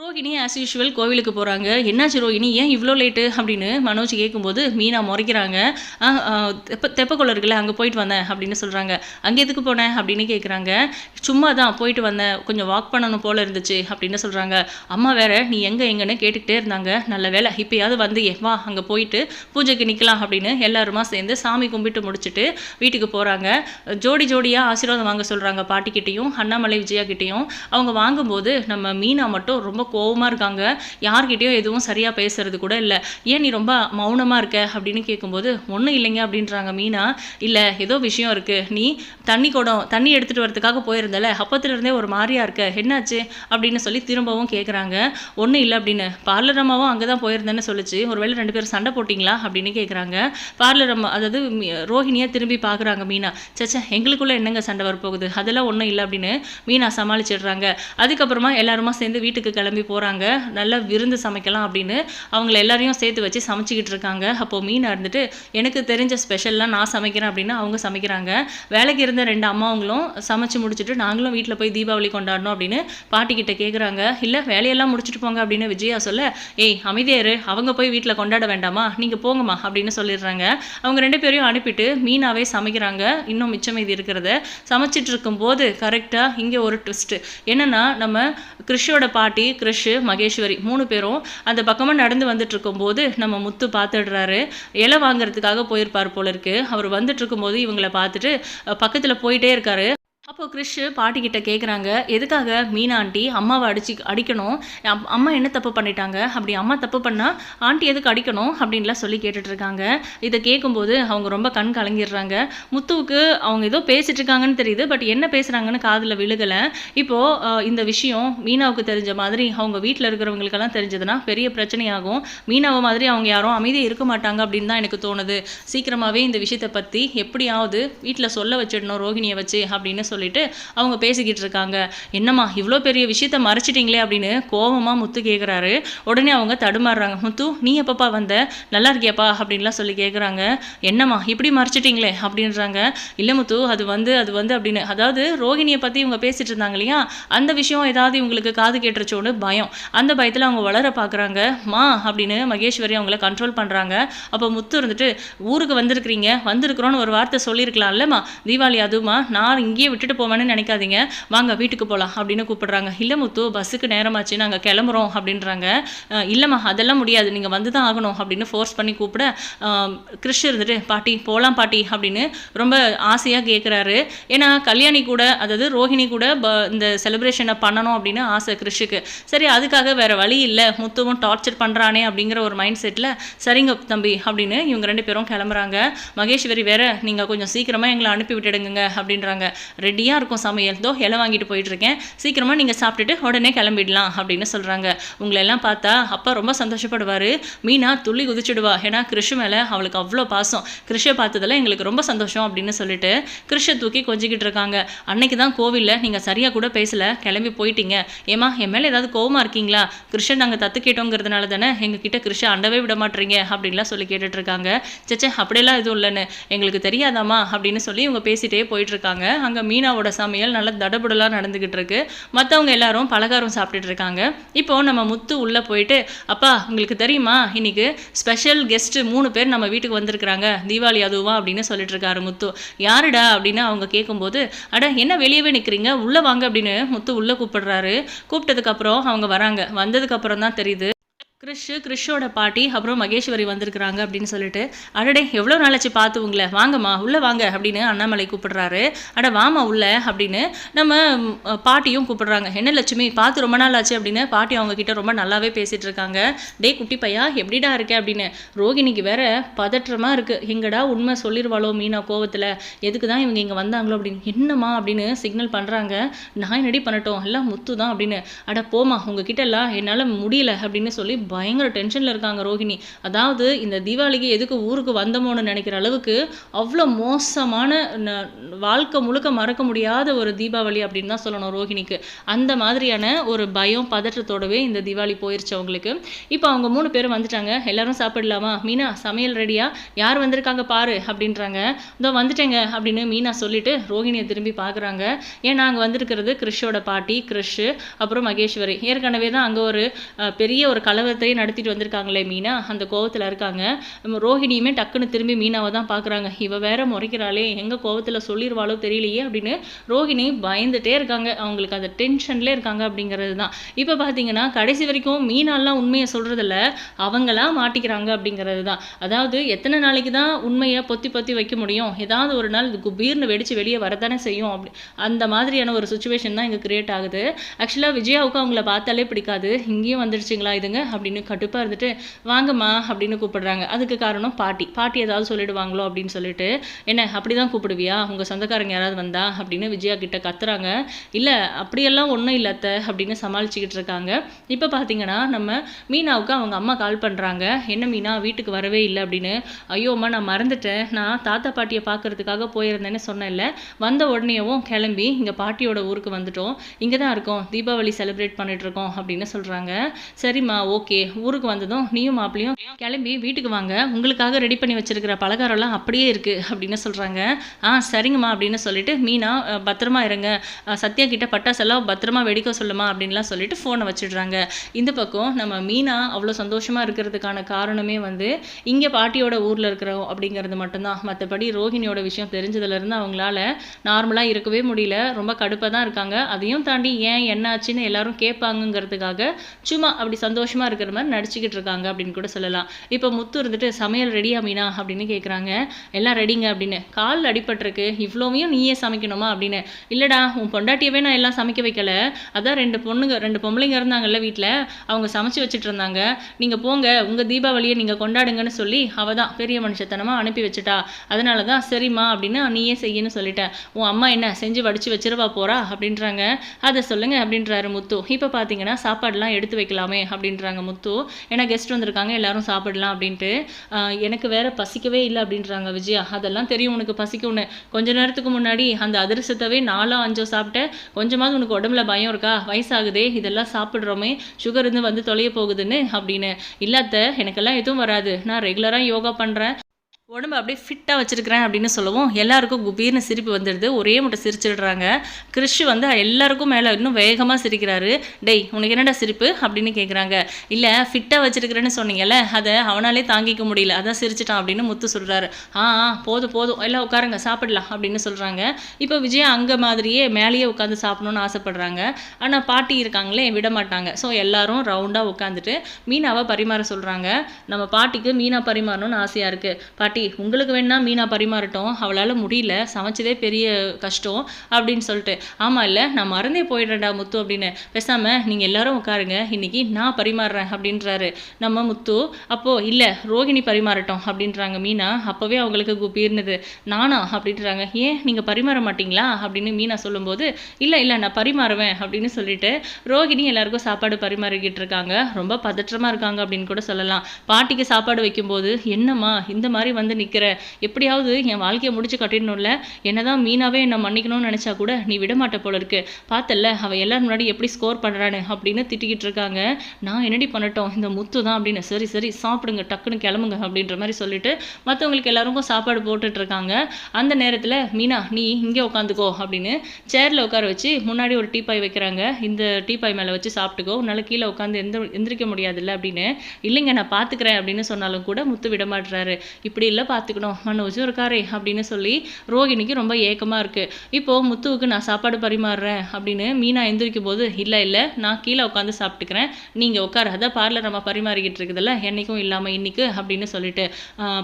ரோகிணி ஆஸ் யூஷுவல் கோவிலுக்கு போகிறாங்க என்னாச்சு ரோகிணி? ஏன் இவ்வளோ லேட்டு அப்படின்னு மனோஜ் கேட்கும்போது மீனா முறைக்கிறாங்க. தெப்ப தெப்பக்குள்ள இருக்குல்ல அங்கே போயிட்டு வந்தேன் அப்படின்னு சொல்கிறாங்க அங்கே எதுக்கு போனேன் அப்படின்னு கேட்குறாங்க சும்மா தான் போயிட்டு வந்தேன். கொஞ்சம் வாக் பண்ணணும் போல் இருந்துச்சு அப்படின்னு சொல்கிறாங்க அம்மா வேற நீ எங்கே எங்கன்னு கேட்டுக்கிட்டே இருந்தாங்க. நல்ல வேலை இப்போயாவது வந்து வா அங்கே போயிட்டு பூஜைக்கு நிற்கலாம் அப்படின்னு எல்லாருமா சேர்ந்து சாமி கும்பிட்டு முடிச்சுட்டு வீட்டுக்கு போகிறாங்க ஜோடி ஜோடியாக ஆசீர்வாதம் வாங்க சொல்கிறாங்க பாட்டிக்கிட்டேயும் அண்ணாமலை விஜயா கிட்டேயும் அவங்க வாங்கும்போது நம்ம மீனா மட்டும் ரொம்ப கோவமாக இருக்காங்க. யார்கிட்டயும் எதுவும் சரியாக பேசுறது கூட இல்லை. ஏன் நீ ரொம்ப மௌனமாக இருக்க? அப்படின்னு கேட்கும்போது ஒன்றும் இல்லைங்க அப்படின்றாங்க மீனா. இல்லை ஏதோ விஷயம் இருக்குது நீ தண்ணி குடம் தண்ணி எடுத்துகிட்டு வரதுக்காக போயிருந்தல. அப்பத்துலேருந்தே ஒரு மாதிரியாக இருக்க. என்னாச்சு? அப்படின்னு சொல்லி திரும்பவும் கேட்குறாங்க ஒன்றும் இல்லை அப்படின்னு. பார்லர் அம்மாவும் அங்கே தான் போயிருந்தேன்னு சொல்லுச்சு. ஒருவேளை ரெண்டு பேரும் சண்டை போட்டிங்களா? அப்படின்னு கேட்குறாங்க பார்லர் அம்மா அதாவது ரோஹிணியாக திரும்பி பார்க்குறாங்க மீனா. சச்சா எங்களுக்குள்ளே என்னங்க சண்டை வரப்போகுது? அதெல்லாம் ஒன்றும் இல்லை அப்படின்னு மீனா சமாளிச்சிடுறாங்க. அதுக்கப்புறமா எல்லாருமா சேர்ந்து வீட்டுக்கு கிளம்பி போகிறாங்க நல்லா விருந்து சமைக்கலாம் அப்படின்னு அவங்கள எல்லாரையும் சேர்த்து வச்சு சமைச்சிக்கிட்டு இருக்காங்க. அப்போது மீனா இருந்துட்டு எனக்கு தெரிஞ்ச ஸ்பெஷல்லாம் நான் சமைக்கிறேன் அப்படின்னு அவங்க சமைக்கிறாங்க. வேலைக்கு இருந்த ரெண்டு அம்மாவங்களும் சமைச்சு முடிச்சுட்டு நாங்களும் வீட்டில் போய் தீபாவளி கொண்டாடணும் அப்படின்னு பாட்டிக்கிட்ட கேட்குறாங்க இல்லை வேலையெல்லாம் முடிச்சுட்டு போங்க அப்படின்னு விஜயா சொல்ல ஏய் அமைதியாரு அவங்க போய் வீட்டில் கொண்டாட வேண்டாமா? நீங்கள் போங்கம்மா அப்படின்னு சொல்லிடுறாங்க. அவங்க ரெண்டு பேரையும் அனுப்பிட்டு மீனாவே சமைக்கிறாங்க. இன்னும் மிச்சம் இது இருக்கிறத சமைச்சிட்டு இருக்கும்போது கரெக்டாக இங்கே ஒரு ட்விஸ்ட்டு என்னென்னா நம்ம கிறிஷோட பாட்டி க்ரிஷு மகேஸ்வரி மூணு பேரும் அந்த பக்கமாக நடந்து வந்துட்டு இருக்கும்போது நம்ம முத்து பார்த்துடுறாரு. இலை வாங்குறதுக்காக போயிருப்பார் போல இருக்கு. அவர் வந்துட்டு இருக்கும்போது இவங்களை பார்த்துட்டு பக்கத்தில் போயிட்டே இருக்காரு. அப்போ கிறிஷ் பாட்டிக்கிட்ட கேட்குறாங்க எதுக்காக மீனா ஆண்டி அம்மாவை அடிச்சு அடிக்கணும்? அம்மா என்ன தப்பு பண்ணிட்டாங்க? அப்படி அம்மா தப்பு பண்ணால் ஆண்டி எதுக்கு அடிக்கணும்? அப்படின்லாம் சொல்லி கேட்டுட்ருக்காங்க. இதை கேட்கும்போது அவங்க ரொம்ப கண் கலங்கிடுறாங்க. முத்துவுக்கு அவங்க ஏதோ பேசிட்டு இருக்காங்கன்னு தெரியுது பட் என்ன பேசுகிறாங்கன்னு காதில் விழுகலை. இப்போது இந்த விஷயம் மீனாவுக்கு தெரிஞ்ச மாதிரி அவங்க வீட்டில் இருக்கிறவங்களுக்கெல்லாம் தெரிஞ்சதுன்னா பெரிய பிரச்சனையாகும். மீனாவை மாதிரி அவங்க யாரும் அமைதியாக இருக்க மாட்டாங்க அப்படின்னு தான் எனக்கு தோணுது. சீக்கிரமாகவே இந்த விஷயத்தை பற்றி எப்படியாவது வீட்டில் சொல்ல வச்சிடணும் ரோகிணியை வச்சு அப்படின்னு சொல்லிட்டு அவங்க பேசிக்கிட்டு இருக்காங்க என்னம்மா இவ்வளோ பெரிய விஷயத்த மறைச்சிட்டிங்களே அப்படின்னு கோபமாக முத்து கேட்குறாரு உடனே அவங்க தடுமாறுறாங்க. முத்து நீ எப்பப்பா வந்த? நல்லா இருக்கியாப்பா? அப்படின்லாம் சொல்லி கேட்குறாங்க என்னம்மா இப்படி மறைச்சிட்டிங்களே? அப்படின்றாங்க. இல்லை முத்து அது வந்து அது வந்து அப்படின்னு. அதாவது ரோகிணியை பற்றி இவங்க பேசிட்டு இருந்தாங்க இல்லையா? அந்த விஷயம் ஏதாவது இவங்களுக்கு காது கேட்டுருச்சோன்னு பயம். அந்த பயத்தில் அவங்க வளர பார்க்குறாங்க மா அப்படின்னு மகேஸ்வரி அவங்கள கண்ட்ரோல் பண்ணுறாங்க அப்போ முத்து இருந்துட்டு ஊருக்கு வந்திருக்கிறீங்க? வந்திருக்கிறோன்னு ஒரு வார்த்தை சொல்லியிருக்கலாம்லம்மா. தீபாவளி அதுமா நான் இங்கேயே விட்டுட்டு போவேன்னு நினைக்காதீங்க. வாங்க வீட்டுக்கு போகலாம் அப்படின்னு கூப்பிடுறாங்க. இல்லை முத்து பஸ்ஸுக்கு நேரமாச்சு நாங்கள் கிளம்புறோம் அப்படின்றாங்க. இல்லைம்மா அதெல்லாம் முடியாது. நீங்கள் வந்து தான் ஆகணும் அப்படின்னு ஃபோர்ஸ் பண்ணி கூப்பிட கிறிஷ் இருந்துட்டு பாட்டி போகலாம் பாட்டி அப்படின்னு ரொம்ப ஆசையாக கேட்குறாரு ஏன்னா கல்யாணி கூட அதாவது ரோஹிணி கூட ப- இந்த செலிப்ரேஷனை பண்ணணும் அப்படின்னு ஆசை கிறிஷுக்கு. சரி அதுக்காக வேறு வழி இல்லை. முத்துவும் டார்ச்சர் பண்ணுறானே அப்படிங்கிற ஒரு மைண்ட் செட்டில் சரிங்க தம்பி அப்படின்னு இவங்க ரெண்டு பேரும் கிளம்புறாங்க. மகேஸ்வரி வேற நீங்கள் கொஞ்சம் சீக்கிரமாக எங்களை அனுப்பி விட்டுடுங்க அப்படின்றாங்க. ரெடியாக இருக்கும் சமையல். தோ இலை வாங்கிட்டு போயிட்டுருக்கேன். சீக்கிரமாக நீங்கள் சாப்பிட்டுட்டு உடனே கிளம்பிடலாம் அப்படின்னு சொல்கிறாங்க உங்களை எல்லாம் பார்த்தா அப்பா ரொம்ப சந்தோஷப்படுவார். மீனா துள்ளி குதிச்சுடுவா. ஏன்னா கிருஷ் மேலே அவளுக்கு அவ்வளோ பாசம். கிருஷை பார்த்ததில் எங்களுக்கு ரொம்ப சந்தோஷம் அப்படின்னு சொல்லிட்டு கிருஷை தூக்கி கொஞ்சிக்கிட்டு இருக்காங்க. அன்னைக்கு தான் கோவிலில் நீங்கள் சரியாக கூட பேசல. கிளம்பி போயிட்டீங்க. ஏமா என் மேலே ஏதாவது கோவமாக இருக்கீங்களா? கிருஷ்ணன் நாங்கள் தத்து கேட்டோங்கிறதுனால தானே எங்ககிட்ட கிருஷை அண்டவே விட மாட்டீங்க அப்படின்லாம் சொல்லி கேட்டுட்ருக்காங்க சேச்சே அப்படியெல்லாம் எதுவும் இல்லைன்னு. எங்களுக்கு தெரியாதாம்மா அப்படின்னு சொல்லி இவங்க பேசிட்டே போயிட்டு இருக்காங்க அங்கே மீனாவோட சமையல் நல்லா தடபுடலாக நடந்துக்கிட்டு இருக்கு மற்றவங்க எல்லாரும் பலகாரம் சாப்பிட்டுட்டு இருக்காங்க இப்போ நம்ம முத்து உள்ளே போயிட்டு அப்பா உங்களுக்கு தெரியுமா? இன்னைக்கு ஸ்பெஷல் கெஸ்ட்டு மூணு பேர் நம்ம வீட்டுக்கு வந்திருக்கிறாங்க. தீபாவளி அதுவா? அப்படின்னு சொல்லிட்டு இருக்காரு முத்து. யாருடா? அப்படின்னு அவங்க கேட்கும்போது அட என்ன வெளியவே நிற்கிறீங்க உள்ளே வாங்க அப்படின்னு முத்து உள்ளே கூப்பிடுறாரு. கூப்பிட்டதுக்கப்புறம் அவங்க வராங்க. வந்ததுக்கப்புறம் தான் தெரியுது. கிறிஷ் கிறிஷோட பாட்டி அப்புறம் மகேஸ்வரி வந்திருக்கிறாங்க அப்படின்னு சொல்லிட்டு அடடே எவ்வளோ நாளாச்சு பார்த்து உங்களை? வாங்கம்மா உள்ளே வாங்க அப்படின்னு அண்ணாமலை கூப்பிடுறாரு. அட வாமா உள்ள அப்படின்னு நம்ம பாட்டியும் கூப்பிடுறாங்க. என்ன லட்சுமி பார்த்து ரொம்ப நாள் ஆச்சு அப்படின்னு பாட்டி அவங்க கிட்ட ரொம்ப நல்லாவே பேசிட்டு இருக்காங்க. டே குட்டி பையா எப்படிடா இருக்க அப்படின்னு. ரோகிணிக்கு வேற பதற்றமாக இருக்கு. எங்கடா உண்மை சொல்லிடுவாளோ மீனா கோவத்தில்? எதுக்கு தான் இவங்க இங்கே வந்தாங்களோ அப்படின்னு. என்னம்மா அப்படின்னு சிக்னல் பண்ணுறாங்க நான் என்னடி பண்ணட்டும்? எல்லாம் முத்து தான் அப்படின்னு. அட போமா உங்ககிட்ட எல்லாம் என்னால் முடியல அப்படின்னு சொல்லி பயங்கர டென்ஷனில் இருக்காங்க ரோஹிணி. அதாவது இந்த தீபாவளிக்கு எதுக்கு ஊருக்கு வந்தமோன்னு நினைக்கிற அளவுக்கு அவ்வளோ மோசமான வாழ்க்கை முழுக்க மறக்க முடியாத ஒரு தீபாவளி அப்படின்னு தான் சொல்லணும் ரோஹிணிக்கு. அந்த மாதிரியான ஒரு பயம் பதற்றத்தோடவே இந்த தீபாவளி போயிருச்சு அவங்களுக்கு. இப்போ அவங்க மூணு பேரும் வந்துட்டாங்க. எல்லாரும் சாப்பிடலாமா? மீனா சமையல் ரெடியா யார் வந்திருக்காங்க பாரு அப்படின்றாங்க. இதோ வந்துட்டேங்க அப்படின்னு மீனா சொல்லிட்டு ரோஹிணியை திரும்பி பார்க்குறாங்க ஏன்னா அங்கே வந்திருக்கிறது கிறிஷோட பாட்டி கிறிஷ் அப்புறம் மகேஸ்வரி. ஏற்கனவே தான் அங்கே ஒரு பெரிய ஒரு கலவரத்தையே நடத்திட்டு வந்திருக்காங்களே மீனா. அந்த கோவத்தில் இருக்காங்க. நம்ம ரோஹிணியுமே டக்குன்னு திரும்பி மீனாவை தான் பார்க்குறாங்க இவ வேற முறைக்கிறாளே எங்கே கோவத்தில் சொல்லிடுவாளோ தெரியலையே அப்படின்னு ரோஹிணி பயந்துட்டே இருக்காங்க. அவங்களுக்கு அந்த டென்ஷன்லேயே இருக்காங்க அப்படிங்கிறது தான். இப்போ பார்த்தீங்கன்னா கடைசி வரைக்கும் மீனாலாம் உண்மையை சொல்கிறதில்ல அவங்களா மாட்டிக்கிறாங்க அப்படிங்கிறது தான். அதாவது எத்தனை நாளைக்கு தான் உண்மையை பொத்தி பொத்தி வைக்க முடியும்? ஏதாவது ஒரு நாள் இது குபீர்னு வெடித்து வெளியே வரதானே செய்யும் அப்படி. அந்த மாதிரியான ஒரு சுச்சுவேஷன் தான் இங்கே கிரியேட் ஆகுது. ஆக்சுவலாக விஜயாவுக்கு அவங்கள பார்த்தாலே பிடிக்காது. இங்கேயும் வந்துடுச்சிங்களா இதுங்க அப்படின்னு கடுப்பாக இருந்துட்டு வாங்கம்மா அப்படின்னு கூப்பிடுறாங்க. அதுக்கு காரணம் பாட்டி. பாட்டி ஏதாவது சொல்லிடுவாங்களோ அப்படின்னு சொல்லிட்டு என்ன அப்படி தான் கூப்பிடுவியா? உங்கள் சொந்தக்காரங்க யாராவது வந்தா? அப்படின்னு விஜயா கிட்ட கத்துறாங்க. இல்லை அப்படியெல்லாம் ஒன்றும் இல்லாத்த அப்படின்னு சமாளிச்சுக்கிட்டு இருக்காங்க. இப்போ பார்த்தீங்கன்னா நம்ம மீனாவுக்கு அவங்க அம்மா கால் பண்ணுறாங்க என்ன மீனா வீட்டுக்கு வரவே இல்லை அப்படின்னு. ஐயோ அம்மா நான் மறந்துட்டேன். நான் தாத்தா பாட்டியை பார்க்கறதுக்காக போயிருந்தேன்னு சொன்னேன்ல. வந்த உடனேவும் கிளம்பி இங்கே பாட்டியோட ஊருக்கு வந்துட்டோம். இங்கே தான் இருக்கோம். தீபாவளி செலிப்ரேட் பண்ணிட்டு இருக்கோம் அப்படின்னு சொல்கிறாங்க சரிம்மா ஓகே. ஓகே ஊருக்கு வந்ததும் நீயும் மாப்பிளையும் கிளம்பி வீட்டுக்கு வாங்க. உங்களுக்காக ரெடி பண்ணி வச்சிருக்கிற பலகாரம்லாம் அப்படியே இருக்கு அப்படின்னு சொல்கிறாங்க ஆ சரிங்கம்மா அப்படின்னு சொல்லிட்டு மீனா பத்திரமா இருங்க. சத்யா கிட்ட பட்டாசெல்லாம் பத்திரமா வெடிக்க சொல்லுமா அப்படின்லாம் சொல்லிட்டு ஃபோனை வச்சிடுறாங்க. இந்த பக்கம் நம்ம மீனா அவ்வளோ சந்தோஷமா இருக்கிறதுக்கான காரணமே வந்து இங்கே பாட்டியோட ஊரில் இருக்கிறோம் அப்படிங்கிறது மட்டும்தான். மற்றபடி ரோஹிணியோட விஷயம் தெரிஞ்சதுலேருந்து அவங்களால நார்மலாக இருக்கவே முடியல. ரொம்ப கடுப்பாக தான் இருக்காங்க. அதையும் தாண்டி ஏன் என்னாச்சுன்னு எல்லாரும் கேட்பாங்கங்கிறதுக்காக சும்மா அப்படி சந்தோஷமா இருக்கிற மாதிரி நடிச்சுக்கிட்டு இருக்காங்க அப்படின்னு கூட சொல்லலாம். இப்போ முத்து இருந்துட்டு சமையல் ரெடியா மீனா? அப்படின்னு கேட்குறாங்க எல்லாம் ரெடிங்க அப்படின்னு. கால் அடிபட்டிருக்கு. இவ்வளோவையும் நீயே சமைக்கணுமா அப்படின்னு. இல்லைடா உன் பொண்டாட்டியவே நான் எல்லாம் சமைக்க வைக்கல. அதான் ரெண்டு பொண்ணுங்க ரெண்டு பொம்பளைங்க இருந்தாங்கல்ல வீட்டில் அவங்க சமைச்சு வச்சுட்டு இருந்தாங்க. நீங்கள் போங்க. உங்கள் தீபாவளியை நீங்கள் கொண்டாடுங்கன்னு சொல்லி அவள் தான் பெரிய மனுஷத்தனமாக அனுப்பி வச்சுட்டா. அதனால தான் சரிம்மா அப்படின்னு நீயே செய்யன்னு சொல்லிட்டேன். உன் அம்மா என்ன செஞ்சு வடிச்சு வச்சிருவா போறா? அப்படின்றாங்க. அதை சொல்லுங்க அப்படின்றாரு முத்து. இப்போ பார்த்தீங்கன்னா சாப்பாடுலாம் எடுத்து வைக்கலாமே அப்படின்றாங்க முத்து. ஏன்னா கெஸ்ட் வந்திருக்காங்க எல்லாரும் சாப்பிடலாம் அப்படின்ட்டு. எனக்கு வேற பசிக்கவே இல்லை அப்படின்றாங்க விஜயா. அதெல்லாம் தெரியும் உனக்கு பசிக்கும்னு. கொஞ்ச நேரத்துக்கு முன்னாடி அந்த அதிரசத்தவே நாலோ அஞ்சோ சாப்பிட்ட கொஞ்சமாவது உனக்கு உடம்புல பயம் இருக்கா? வயசாகுதே இதெல்லாம் சாப்பிட்றோமே. சுகர் இருந்து வந்து தொலைய போகுதுன்னு அப்படின்னு. இல்லாத எனக்கெல்லாம் எதுவும் வராது. நான் ரெகுலராக யோகா பண்ணுறேன் உடம்பு அப்படியே ஃபிட்டாக வச்சுருக்கிறேன் அப்படின்னு சொல்லவும் எல்லாருக்கும் குபீர்னு சிரிப்பு வந்துடுது. ஒரே முட்டை சிரிச்சிடுறாங்க. கிறிஷ் வந்து எல்லாருக்கும் மேலே இன்னும் வேகமாக சிரிக்கிறாரு. டேய் உனக்கு என்னடா சிரிப்பு? அப்படின்னு கேட்குறாங்க இல்லை ஃபிட்டாக வச்சுருக்கிறேன்னு சொன்னீங்கல்ல அதை அவனாலே தாங்கிக்க முடியல. அதான் சிரிச்சிட்டான் அப்படின்னு முத்து சொல்கிறாரு ஆ ஆ, போதும் போதும். எல்லாம் உட்காருங்க சாப்பிடலாம் அப்படின்னு சொல்கிறாங்க இப்போ விஜய் அங்கே மாதிரியே மேலேயே உட்காந்து சாப்பிடணும்னு ஆசைப்பட்றாங்க. ஆனால் பாட்டி இருக்காங்களே விட மாட்டாங்க. ஸோ எல்லாரும் ரவுண்டாக உட்காந்துட்டு மீனாவை பரிமாற சொல்கிறாங்க நம்ம பாட்டிக்கு மீனா பரிமாறணும்னு ஆசையாக இருக்குது பாட்டி உங்களுக்கு வேணால் மீனா பரிமாறட்டும். அவளால் முடியல சமைச்சதே பெரிய கஷ்டம் அப்படின்னு சொல்லிட்டு. ஆமாம் இல்லை நான் மறந்தே போயிடுறேன்டா முத்து அப்படின்னு. பேசாமல் நீங்கள் எல்லாரும் உட்காருங்க. இன்னைக்கு நான் பரிமாறுறேன் அப்படின்றாரு. நம்ம முத்து அப்போது இல்லை ரோகிணி பரிமாறட்டும் அப்படின்றாங்க மீனா. அப்போவே அவங்களுக்கு குப்பீர்னது நானா அப்படின்றாங்க. ஏன் நீங்கள் பரிமாற மாட்டீங்களா? அப்படின்னு மீனா சொல்லும்போது இல்லை இல்லை நான் பரிமாறுவேன் அப்படின்னு சொல்லிட்டு ரோகிணி எல்லாருக்கும் சாப்பாடு பரிமாறிக்கிட்டு இருக்காங்க. ரொம்ப பதற்றமாக இருக்காங்க அப்படின்னு கூட சொல்லலாம். பாட்டிக்கு சாப்பாடு வைக்கும்போது என்னம்மா இந்த மாதிரி வந்து நிற்கிற எப்படியாவது என் வாழ்க்கையை முடிச்சு கட்டிடணும்ல. என்னதான் மீனாவே என்னை மன்னிக்கணும்னு நினச்சா கூட நீ விடமாட்ட போல இருக்கு. பார்த்தல்ல அவள் எல்லாரும் முன்னாடி எப்படி ஸ்கோர் பண்ணுறான்னு அப்படின்னு திட்டிக்கிட்டு இருக்காங்க. நான் என்னடி பண்ணட்டும் இந்த முத்து தான் அப்படின்னு. சரி சரி சாப்பிடுங்க டக்குன்னு கிளம்புங்க அப்படின்ற மாதிரி சொல்லிட்டு மற்றவங்களுக்கு எல்லாருக்கும் சாப்பாடு போட்டுட்டு இருக்காங்க. அந்த நேரத்தில் மீனா நீ இங்கே உட்காந்துக்கோ அப்படின்னு சேரில் உட்கார வச்சு முன்னாடி ஒரு டீப்பாய் வைக்கிறாங்க. இந்த டீப்பாய் மேலே வச்சு சாப்பிட்டுக்கோ உன்னால் கீழே உட்காந்து எந்த எந்திரிக்க முடியாதுல்ல அப்படின்னு. இல்லைங்க நான் பார்த்துக்கிறேன் அப்படின்னு சொன்னாலும் கூட முத்து விட மாட்டுறாரு இப்படி இல்லை பார்த்துக்கணும் மனோஜும் இருக்காரே அப்படின்னு சொல்லி ரோகிணிக்கு ரொம்ப ஏக்கமாக இருக்குது இப்போது முத்துவுக்கு நான் சாப்பாடு பரிமாறுறேன் அப்படின்னு மீனா எந்திரிக்கும் போது இல்லை இல்லை நான் கீழே உட்காந்து சாப்பிட்டுக்கிறேன். நீங்கள் உட்காரு அதான் பார்லர் அம்மா பரிமாறிக்கிட்டு இருக்குதுல்ல என்னைக்கும் இல்லாமல் இன்னைக்கு அப்படின்னு சொல்லிட்டு.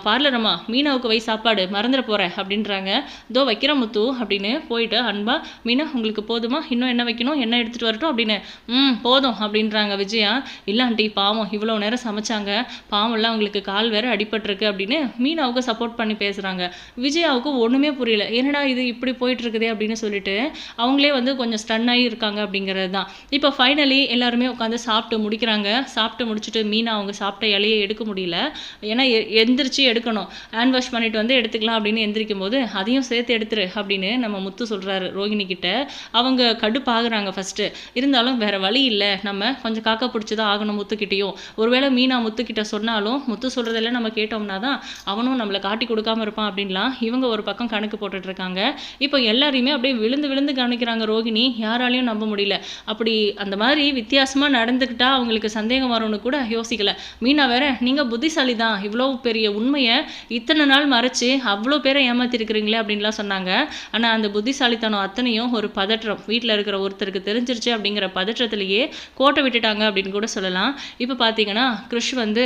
பார்லர் அம்மா மீனாவுக்கு வை சாப்பாடு மறந்துட போகிறேன் அப்படின்றாங்க. இதோ வைக்கிறேன் முத்து அப்படின்னு போயிட்டு அன்பா மீனா உங்களுக்கு போதுமா? இன்னும் என்ன வைக்கணும்? என்ன எடுத்துகிட்டு வரட்டும்? அப்படின்னு. ம் போதும் அப்படின்றாங்க விஜயா. இல்லை ஆண்டி பாவம் இவ்வளோ நேரம் சமைச்சாங்க. பாவம்லாம் உங்களுக்கு கால் வேற அடிபட்டிருக்கு அப்படின்னு மீனா மீனாவுக்கு சப்போர்ட் பண்ணி பேசுகிறாங்க விஜயாவுக்கு ஒன்றுமே புரியல. என்னடா இது இப்படி போயிட்டுருக்குதே அப்படின்னு சொல்லிட்டு அவங்களே வந்து கொஞ்சம் ஸ்டன் ஆகி இருக்காங்க அப்படிங்கிறது தான். இப்போ ஃபைனலி எல்லாருமே உட்காந்து சாப்பிட்டு முடிக்கிறாங்க. சாப்பிட்டு முடிச்சுட்டு மீனா அவங்க சாப்பிட்ட இலையை எடுக்க முடியல. ஏன்னா எ- எந்திரிச்சு எடுக்கணும். ஹேண்ட் வாஷ் பண்ணிட்டு வந்து எடுத்துக்கலாம் அப்படின்னு எந்திரிக்கும் போது அதையும் சேர்த்து எடுத்துரு அப்படின்னு நம்ம முத்து சொல்றாரு ரோஹிணி கிட்ட. அவங்க கடுப்பாகிறாங்க ஃபஸ்ட்டு இருந்தாலும் வேற வழி இல்லை. நம்ம கொஞ்சம் காக்கா பிடிச்சி தான் ஆகணும் முத்துக்கிட்டேயும். ஒருவேளை மீனா முத்துக்கிட்ட சொன்னாலும் முத்து சொல்கிறதெல்லாம் நம்ம கேட்டோம்னா தான் அவனும் நம்மளை காட்டி கொடுக்காம இருப்பான் அப்படின்லாம் இவங்க ஒரு பக்கம் கணக்கு போட்டுட்டு இருக்காங்க இப்போ எல்லாரையுமே அப்படியே விழுந்து விழுந்து கவனிக்கிறாங்க ரோகிணி. யாராலையும் நம்ப முடியல. அப்படி அந்த மாதிரி வித்தியாசமாக நடந்துக்கிட்டா அவங்களுக்கு சந்தேகம் வரும்னு கூட யோசிக்கல. மீனா வேற நீங்கள் புத்திசாலி தான் இவ்வளோ பெரிய உண்மையை இத்தனை நாள் மறைச்சு அவ்வளோ பேரை ஏமாத்திருக்கிறீங்களே அப்படின்லாம் சொன்னாங்க. ஆனால் அந்த புத்திசாலித்தனம் அத்தனையும் ஒரு பதற்றம். வீட்டில் இருக்கிற ஒருத்தருக்கு தெரிஞ்சிருச்சு அப்படிங்கிற பதற்றத்திலேயே கோட்டை விட்டுட்டாங்க அப்படின்னு கூட சொல்லலாம். இப்போ பார்த்தீங்கன்னா கிருஷ் வந்து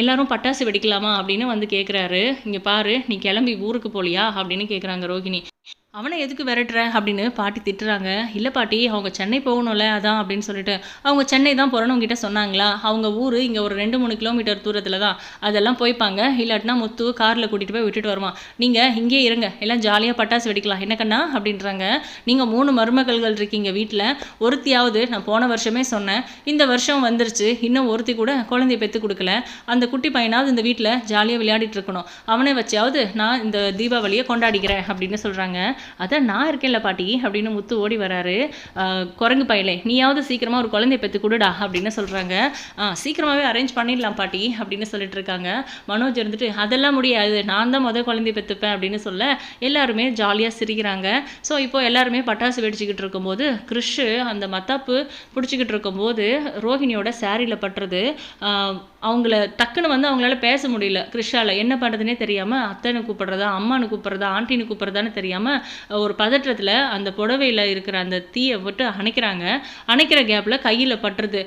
எல்லாரும் பட்டாசு வெடிக்கலாமா? அப்படின்னு வந்து கேட்குறாரு இங்கே பாரு நீ கிளம்பி ஊருக்கு போலியா? அப்படின்னு கேட்குறாங்க ரோகிணி. அவனை எதுக்கு விரட்டுற அப்படின்னு பாட்டி திட்டுறாங்க. இல்லை பாட்டி அவங்க சென்னை போகணும்ல அதான் அப்படின்னு சொல்லிட்டு. அவங்க சென்னை தான் போகிறோன்னு சொன்னாங்களா? அவங்க ஊர் இங்கே ஒரு ரெண்டு மூணு கிலோமீட்டர் தூரத்தில் தான் அதெல்லாம் போய்ப்பாங்க. இல்லாட்டினா முத்து காரில் கூட்டிகிட்டு போய் விட்டுட்டு வருவான். நீங்கள் இங்கேயே இருங்க. எல்லாம் ஜாலியாக பட்டாசு வெடிக்கலாம். என்ன கண்ணா? அப்படின்றாங்க. நீங்கள் மூணு மருமகள்கள் இருக்கீங்க வீட்டில் ஒருத்தியாவது நான் போன வருஷமே சொன்னேன். இந்த வருஷம் வந்துருச்சு. இன்னும் ஒருத்தி கூட குழந்தைய பெற்று கொடுக்கல. அந்த குட்டி பையனாவது இந்த வீட்டில் ஜாலியாக விளையாடிட்டு இருக்கணும். அவனை வச்சாவது நான் இந்த தீபாவளியை கொண்டாடிக்கிறேன் அப்படின்னு சொல்கிறாங்க அதான் நான் இருக்கேன்ல பாட்டி அப்படின்னு முத்து ஓடி வராரு. குரங்கு பயலே நீயாவது சீக்கிரமாக ஒரு குழந்தைய பெற்று கொடுடா அப்படின்னு சொல்கிறாங்க சீக்கிரமாகவே அரேஞ்ச் பண்ணிடலாம் பாட்டி அப்படின்னு சொல்லிட்டு இருக்காங்க. மனோஜ் இருந்துட்டு அதெல்லாம் முடியாது நான் தான் முதல் குழந்தைய பெற்றுப்பேன் அப்படின்னு சொல்ல எல்லாருமே ஜாலியாக சிரிக்கிறாங்க. ஸோ இப்போ எல்லாருமே பட்டாசு வெடிச்சுக்கிட்டு இருக்கும்போது கிறிஷு அந்த மத்தாப்பு பிடிச்சிக்கிட்டு இருக்கும்போது ரோஹிணியோட சாரியில் பட்டுறது அவங்கள டக்குன்னு வந்து அவங்களால பேச முடியல. கிறிஷால என்ன பண்ணுறதுனே தெரியாமல் அத்தனை கூப்பிட்றதா அம்மானு கூப்பிட்றதா ஆண்டின்னு கூப்பிட்றதான்னு தெரியாமல் ஒரு பதற்றத்தில் அந்த புடவையில் இருக்கிற அந்த தீயை விட்டு அணைக்கிறாங்க. அணைக்கிற கேப்பில் கையில் பட்டுறது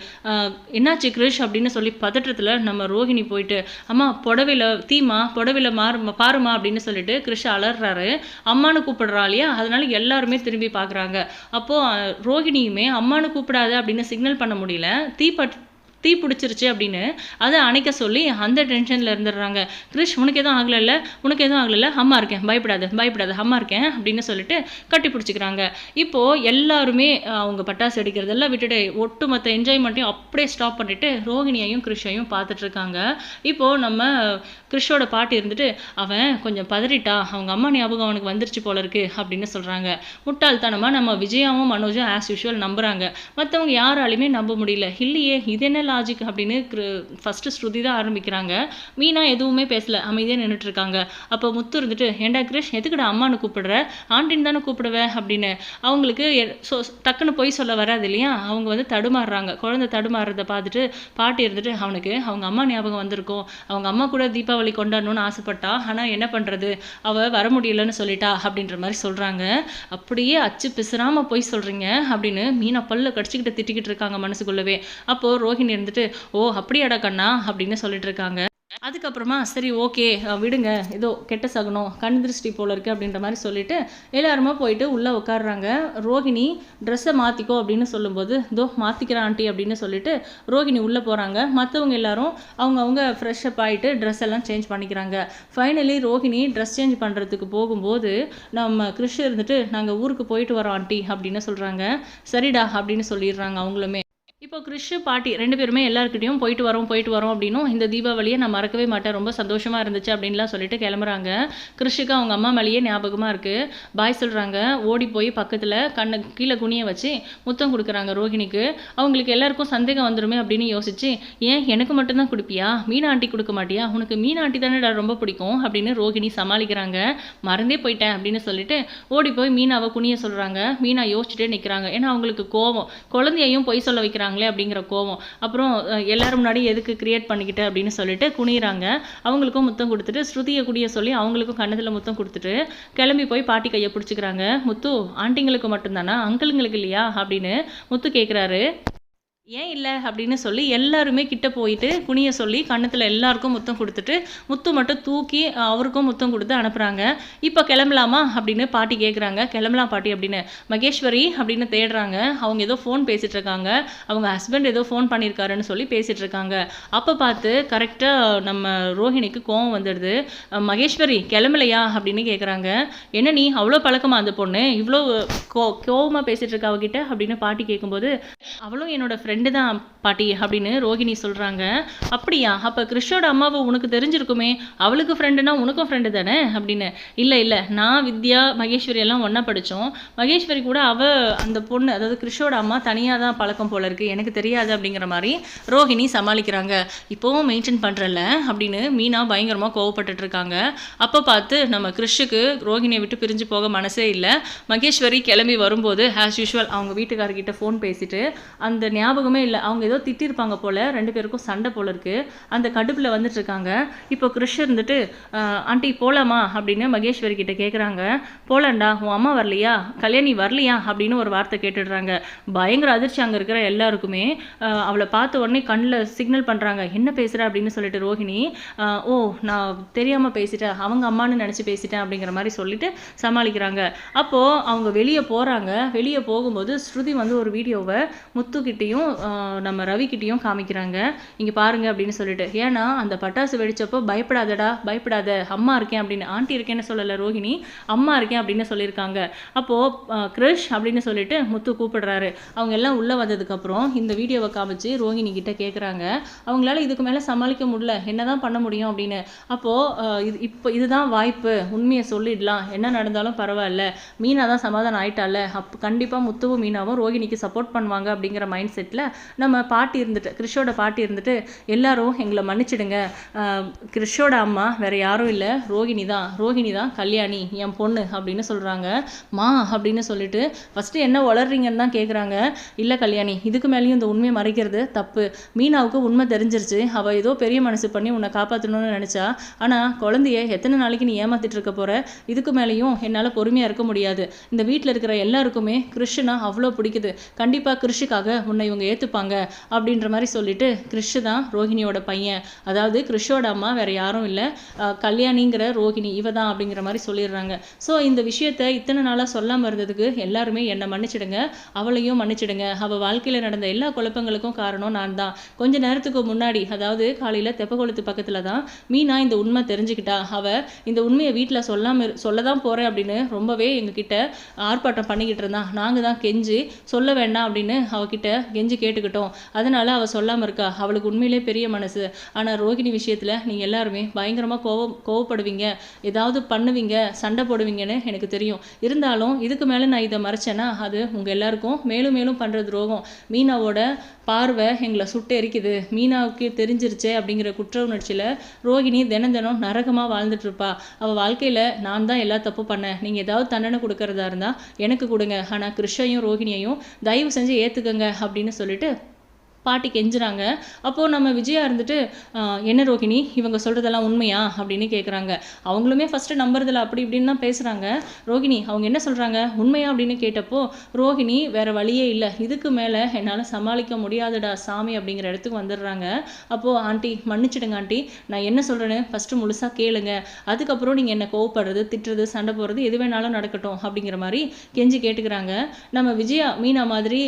என்னாச்சு கிரிஷ் அப்படின்னு சொல்லி பதற்றத்தில் நம்ம ரோஹிணி போயிட்டு அம்மா புடவையில் தீமா புடவையில் மாறு பாருமா அப்படின்னு சொல்லிட்டு கிரிஷ் அலறாரு. அம்மானு கூப்பிடுறா இல்லையா? அதனால எல்லாருமே திரும்பி பார்க்குறாங்க அப்போது ரோஹிணியுமே அம்மானு கூப்பிடாத அப்படின்னு சிக்னல் பண்ண முடியல. தீ பட் தீ பிடிச்சிருச்சு அப்படின்னு அதை அணைக்க சொல்லி அந்த டென்ஷனில் இருந்துடுறாங்க. கிரிஷ் உனக்கு எதுவும் ஆகலைல்ல உனக்கு எதுவும் ஆகலைல்ல அம்மா இருக்கேன். பயப்படாத பயப்படாத அம்மா இருக்கேன் அப்படின்னு சொல்லிட்டு கட்டி பிடிச்சிக்கிறாங்க. இப்போது எல்லாருமே அவங்க பட்டாசு அடிக்கிறதெல்லாம் விட்டுட்டு ஒட்டுமொத்த என்ஜாய்மெண்ட்டையும் அப்படியே ஸ்டாப் பண்ணிட்டு ரோகிணியையும் கிருஷையும் பார்த்துட்டு இருக்காங்க இப்போது நம்ம கிருஷோட பாட்டு இருந்துட்டு அவன் கொஞ்சம் பதறிட்டா. அவங்க அம்மா ஞாபகம் அவனுக்கு வந்துருச்சு போல இருக்கு அப்படின்னு சொல்கிறாங்க முட்டாள்தனமாக நம்ம விஜயாவும் மனோஜும் ஆஸ் யூஷுவல் நம்புகிறாங்க மற்றவங்க யாராலையுமே நம்ப முடியல. இல்லையே இது என்ன லாஜிக் அப்படின்னு ஃபஸ்ட்டு ஸ்ருதி தான் ஆரம்பிக்கிறாங்க. மீனா எதுவுமே பேசல அமைதியாக நின்றுட்டு இருக்காங்க அப்போ முத்து இருந்துட்டு ஏண்டா கிரிஷ் எதுக்குடா அம்மானு கூப்பிடுற? ஆண்டின்னு தானே கூப்பிடுவேன் அப்படின்னு. அவங்களுக்கு எ- டக்குன்னு போய் சொல்ல வராது இல்லையா? அவங்க வந்து தடுமாறுறாங்க. குழந்தை தடுமாறுறத பார்த்துட்டு பாட்டி இருந்துட்டு அவனுக்கு அவங்க அம்மா ஞாபகம் வந்திருக்கும். அவங்க அம்மா கூட தீபாவளி கொண்டாடணும்னு ஆசைப்பட்டா ஆனால் என்ன பண்ணுறது அவள் வர முடியலன்னு சொல்லிட்டா அப்படின்ற மாதிரி சொல்கிறாங்க அப்படியே அச்சு பிசுறாமல் போய் சொல்கிறீங்க அப்படின்னு மீனா பல்ல கடிச்சிக்கிட்டு திட்டிக்கிட்டு இருக்காங்க மனசுக்குள்ளவே. அப்போது ரோஹிணி இருந்துட்டு ஓ அப்படியாடா கண்ணா அப்படின்னு சொல்லிட்டு இருக்காங்க. அதுக்கப்புறமா சரி ஓகே விடுங்க. ஏதோ கெட்ட சகுனம் கண் திருஷ்டி போல இருக்கு அப்படின்ற மாதிரி சொல்லிட்டு எல்லாருமா போயிட்டு உள்ளே உட்காடுறாங்க ரோஹிணி ட்ரெஸ்ஸை மாற்றிக்கோ அப்படின்னு சொல்லும்போது இதோ மாற்றிக்கிறேன் ஆண்டி அப்படின்னு சொல்லிட்டு ரோஹிணி உள்ளே போகிறாங்க மற்றவங்க எல்லாரும் அவங்க அவங்க ஃப்ரெஷ்அப் ஆகிட்டு ட்ரெஸ் எல்லாம் சேஞ்ச் பண்ணிக்கிறாங்க. ஃபைனலி ரோஹிணி ட்ரெஸ் சேஞ்ச் பண்ணுறதுக்கு போகும்போது நம்ம கிருஷ் இருந்துட்டு நாங்கள் ஊருக்கு போயிட்டு வரோம் ஆண்டி அப்படின்னு சொல்கிறாங்க சரிடா அப்படின்னு சொல்லிடுறாங்க அவங்களுமே. இப்போ கிறிஷு பாட்டி ரெண்டு பேருமே எல்லாருக்கிட்டையும் போயிட்டு வரோம் போயிட்டு வரோம் அப்படின்னும் இந்த தீபாவளியை நான் மறக்கவே மாட்டேன். ரொம்ப சந்தோஷமா இருந்துச்சு அப்படின்லாம் சொல்லிட்டு கிளம்புறாங்க. கிறிஷுக்கு அவங்க அம்மா மேலேயே ஞாபகமாக இருக்கு. பாய் சொல்கிறாங்க ஓடி போய் பக்கத்தில் கண்ணை கீழே குனிய வச்சு முத்தம் கொடுக்குறாங்க ரோஹிணிக்கு அவங்களுக்கு எல்லாருக்கும் சந்தேகம் வந்துருமே அப்படின்னு யோசிச்சு ஏன் எனக்கு மட்டும்தான் கொடுப்பியா? மீன் ஆண்டி கொடுக்க மாட்டியா? உனக்கு மீன் ஆண்டி தானேடா ரொம்ப பிடிக்கும் அப்படின்னு ரோஹிணி சமாளிக்கிறாங்க. மறந்தே போயிட்டேன் அப்படின்னு சொல்லிட்டு ஓடி போய் மீனாவை குனிய சொல்கிறாங்க மீனா யோசிச்சுட்டே நிற்கிறாங்க ஏன்னா அவங்களுக்கு கோவம். குழந்தையையும் பொய் சொல்ல வைக்கிறாங்க. பண்ணிட்டாங்களே அப்படிங்கிற கோவம். அப்புறம் எல்லாரும் முன்னாடி எதுக்கு கிரியேட் பண்ணிக்கிட்டு அப்படின்னு சொல்லிட்டு குனிறாங்க அவங்களுக்கும் முத்தம் கொடுத்துட்டு ஸ்ருதியை குடிய சொல்லி அவங்களுக்கும் கண்ணத்தில் முத்தம் கொடுத்துட்டு கிளம்பி போய் பாட்டி கையை பிடிச்சிக்கிறாங்க. முத்து ஆண்டிங்களுக்கு மட்டும்தானா? அங்கிளுங்களுக்கு இல்லையா? அப்படின்னு முத்து கேட்குறாரு ஏன் இல்லை அப்படின்னு சொல்லி எல்லாருமே கிட்ட போயிட்டு குனிய சொல்லி கன்னத்தில் எல்லாருக்கும் முத்தம் கொடுத்துட்டு முத்து மட்டும் தூக்கி அவருக்கும் முத்தம் கொடுத்து அனுப்புகிறாங்க இப்போ கிளம்பலாமா அப்படின்னு பாட்டி கேட்குறாங்க கிளம்பலாம் பாட்டி அப்படின்னு. மகேஸ்வரி அப்படின்னு தேடுறாங்க. அவங்க ஏதோ ஃபோன் பேசிகிட்டு இருக்காங்க அவங்க ஹஸ்பண்ட் ஏதோ ஃபோன் பண்ணியிருக்காருன்னு சொல்லி பேசிகிட்டு இருக்காங்க அப்போ பார்த்து கரெக்டாக நம்ம ரோஹிணிக்கு கோவம் வந்துடுது. மகேஸ்வரி கிளம்பலையா அப்படின்னு கேட்குறாங்க என்ன நீ அவ்வளோ பழக்கமா அந்த பொண்ணு? இவ்வளோ கோ கோவமாக பேசிகிட்டு இருக்கா அவகிட்ட அப்படின்னு பாட்டி கேட்கும்போது அவளும் என்னோட ஃப்ரெண்ட் தான் பாட்டி அப்படின்னு ரோகிணி சொல்கிறாங்க அப்படியா? அப்போ கிறிஷோட அம்மாவை உனக்கு தெரிஞ்சிருக்குமே. அவளுக்கு ஃப்ரெண்டுனா உனக்கும் ஃப்ரெண்டு தானே? அப்படின்னு. இல்லை இல்லை. நான் வித்யா மகேஸ்வரி எல்லாம் ஒன்றா படித்தோம் மகேஸ்வரி கூட அவ அந்த பொண்ணு அதாவது கிறிஷோட அம்மா தனியாக தான் பழக்கம் போல இருக்குது எனக்கு தெரியாது அப்படிங்கிற மாதிரி ரோஹிணி சமாளிக்கிறாங்க. இப்போவும் மெயின்டைன் பண்ணுறல அப்படின்னு மீனா பயங்கரமாக கோவப்பட்டுட்டு இருக்காங்க அப்போ பார்த்து நம்ம கிறிஷுக்கு ரோஹிணியை விட்டு பிரிஞ்சு போக மனசே இல்லை. மகேஸ்வரி கிளம்பி வரும்போது ஆஸ் யூஷுவல் அவங்க வீட்டுக்காரர்கிட்ட ஃபோன் பேசிட்டு அந்த ஞாபகம் இல்லை. அவங்க ஏதோ திட்டிருப்பாங்க போல ரெண்டு பேருக்கும் சண்டை போல இருக்கு. அந்த கடுப்பில் வந்துட்டு இருக்காங்க. இப்போ கிருஷ் இருந்துட்டு ஆண்டி போகலாமா அப்படின்னு மகேஸ்வரி கிட்ட கேட்குறாங்க போலாண்டா உன் அம்மா வரலையா? கல்யாணி வரலையா? அப்படின்னு ஒரு வார்த்தை கேட்டுடுறாங்க. பயங்கர அதிர்ச்சி அங்கே இருக்கிற எல்லாருக்குமே. அவளை பார்த்த உடனே கண்ணில் சிக்னல் பண்ணுறாங்க என்ன பேசுகிற அப்படின்னு சொல்லிட்டு ரோஹிணி ஓ நான் தெரியாமல் பேசிட்டேன். அவங்க அம்மான்னு நினச்சி பேசிட்டேன். அப்படிங்கிற மாதிரி சொல்லிட்டு சமாளிக்கிறாங்க. அப்போது அவங்க வெளியே போகிறாங்க வெளியே போகும்போது ஸ்ருதி வந்து ஒரு வீடியோவை முத்துக்கிட்டேயும் நம்ம ரவிக்கிட்டேயும் காமிக்கிறாங்க. இங்கே பாருங்க அப்படின்னு சொல்லிட்டு. ஏன்னா அந்த பட்டாசு வெடிச்சப்போ பயப்படாதடா பயப்படாத அம்மா இருக்கேன் அப்படின்னு ஆண்டி இருக்கேன்னு சொல்லலை ரோஹிணி அம்மா இருக்கேன் அப்படின்னு சொல்லியிருக்காங்க. அப்போது கிருஷ் அப்படின்னு சொல்லிட்டு முத்து கூப்பிடுறாரு. அவங்க எல்லாம் உள்ளே வந்ததுக்கப்புறம் இந்த வீடியோவை காமிச்சு ரோஹிணி கிட்ட கேட்குறாங்க அவங்களால இதுக்கு மேலே சமாளிக்க முடியல. என்னதான் பண்ண முடியும் அப்படின்னு. அப்போது இது இப்போ இதுதான் வாய்ப்பு. உண்மையை சொல்லிடலாம். என்ன நடந்தாலும் பரவாயில்ல. மீனா தான் சமாதானம் ஆயிட்டால அப்போ கண்டிப்பாக முத்துவும் மீனாவும் ரோஹிணிக்கு சப்போர்ட் பண்ணுவாங்க அப்படிங்கிற மைண்ட் செட்டில் நம்ம பாட்டி இருந்துட்டு கிறிஷோட பாட்டி இருந்துட்டு எல்லாரும் எங்களை மன்னிச்சிடுங்க. கிறிஷோட அம்மா வேற யாரும் இல்லை. ரோகிணி தான். ரோகிணி தான் கல்யாணி என் பொண்ணு அப்படின்னு சொல்கிறாங்க மா அப்படின்னு சொல்லிட்டு ஃபஸ்ட்டு என்ன வளர்றீங்கன்னு தான் கேட்குறாங்க இல்லை கல்யாணி இதுக்கு மேலேயும் இந்த உண்மையை மறைக்கிறது தப்பு. மீனாவுக்கு உண்மை தெரிஞ்சிருச்சு. அவள் ஏதோ பெரிய மனசு பண்ணி உன்னை காப்பாற்றணும்னு நினச்சா. ஆனால் குழந்தைய எத்தனை நாளைக்கு நீ ஏமாத்திட்டு இருக்க போகிற இதுக்கு மேலேயும் என்னால் பொறுமையாக இருக்க முடியாது. இந்த வீட்டில் இருக்கிற எல்லாருக்குமே கிறிஷுனா அவ்வளோ பிடிக்குது. கண்டிப்பாக கிறிஷுக்காக உன்னை இவங்க ஏற்றுப்பாங்க அப்படின்ற மாதிரி சொல்லிட்டு கிறிஷு தான் ரோஹிணியோட பையன். அதாவது கிறிஷோட அம்மா வேறு யாரும் இல்லை. கல்யாணிங்கிற ரோஹிணி இவ தான் அப்படிங்கிற மாதிரி சொல்லிடுறாங்க. ஸோ இந்த விஷயத்த இத்தனை நாளாக சொல்லாமல் இருந்ததுக்கு எல்லாருமே என்னை மன்னிச்சிடுங்க. அவளையும் மன்னிச்சிடுங்க. அவள் வாழ்க்கையில் நடந்த எல்லா குழப்பங்களுக்கும் காரணம் நான் தான். கொஞ்ச நேரத்துக்கு முன்னாடி அதாவது காலையில் தெப்பகுளத்து பக்கத்தில் தான் மீனா இந்த உண்மை தெரிஞ்சுக்கிட்டா. அவள் இந்த உண்மையை வீட்டில் சொல்லாமல் சொல்ல தான் போகிறேன் அப்படின்னு ரொம்பவே எங்ககிட்ட ஆர்ப்பாட்டம் பண்ணிக்கிட்டு இருந்தான் நாங்கள் தான் கெஞ்சி சொல்ல வேண்டாம் அப்படின்னு அவகிட்ட கெஞ்சி கேட்டுக்கிட்டோம். அதனால அவள் சொல்லாமல் இருக்கா? அவளுக்கு உண்மையிலே பெரிய மனசு. ஆனால் ரோகிணி விஷயத்தில் நீங்கள் எல்லாருமே பயங்கரமாக கோவம் கோவப்படுவீங்க. ஏதாவது பண்ணுவீங்க சண்டை போடுவீங்கன்னு எனக்கு தெரியும். இருந்தாலும் இதுக்கு மேலே நான் இதை மறைச்சேன்னா அது உங்கள் எல்லாருக்கும் மேலும் மேலும் பண்ணுற துரோகம். மீனாவோட பார்வை எங்களை சுட்டு எரிக்குது மீனாவுக்கு தெரிஞ்சிருச்சே அப்படிங்கிற குற்ற உணர்ச்சியில் ரோகிணி தினம் தினம் நரகமாக வாழ்ந்துட்டு இருப்பா. அவள் வாழ்க்கையில் நான் தான் எல்லா தப்பு பண்ணேன். நீங்கள் ஏதாவது தண்டனை கொடுக்கறதா இருந்தால் எனக்கு கொடுங்க. ஆனால் கிருஷ்ணையும் ரோகிணியையும் தயவு செஞ்சு ஏற்றுக்கங்க அப்படின்னு சொல்லி சொல்லிட்டு பாட்டி கெஞ்சுறாங்க. அப்போது நம்ம விஜயா இருந்துட்டு என்ன ரோகிணி இவங்க சொல்கிறதெல்லாம் உண்மையா? அப்படின்னு கேட்குறாங்க அவங்களுமே ஃபஸ்ட்டு நம்புறதில்ல அப்படி இப்படின்னு தான் பேசுகிறாங்க ரோகிணி அவங்க என்ன சொல்கிறாங்க உண்மையா? அப்படின்னு கேட்டப்போ ரோகிணி வேறு வழியே இல்லை. இதுக்கு மேலே என்னால் சமாளிக்க முடியாதுடா சாமி அப்படிங்கிற இடத்துக்கு வந்துடுறாங்க. அப்போது ஆண்டி மன்னிச்சிடுங்க ஆண்டி. நான் என்ன சொல்கிறேன்னு ஃபஸ்ட்டு முழுசாக கேளுங்க. அதுக்கப்புறம் நீங்கள் என்ன கோவப்படுறது திட்டுறது சண்டை போடுறது எது வேணாலும் நடக்கட்டும் அப்படிங்கிற மாதிரி கெஞ்சி கேட்டுக்கிறாங்க. நம்ம விஜயா மீனா மாதிரி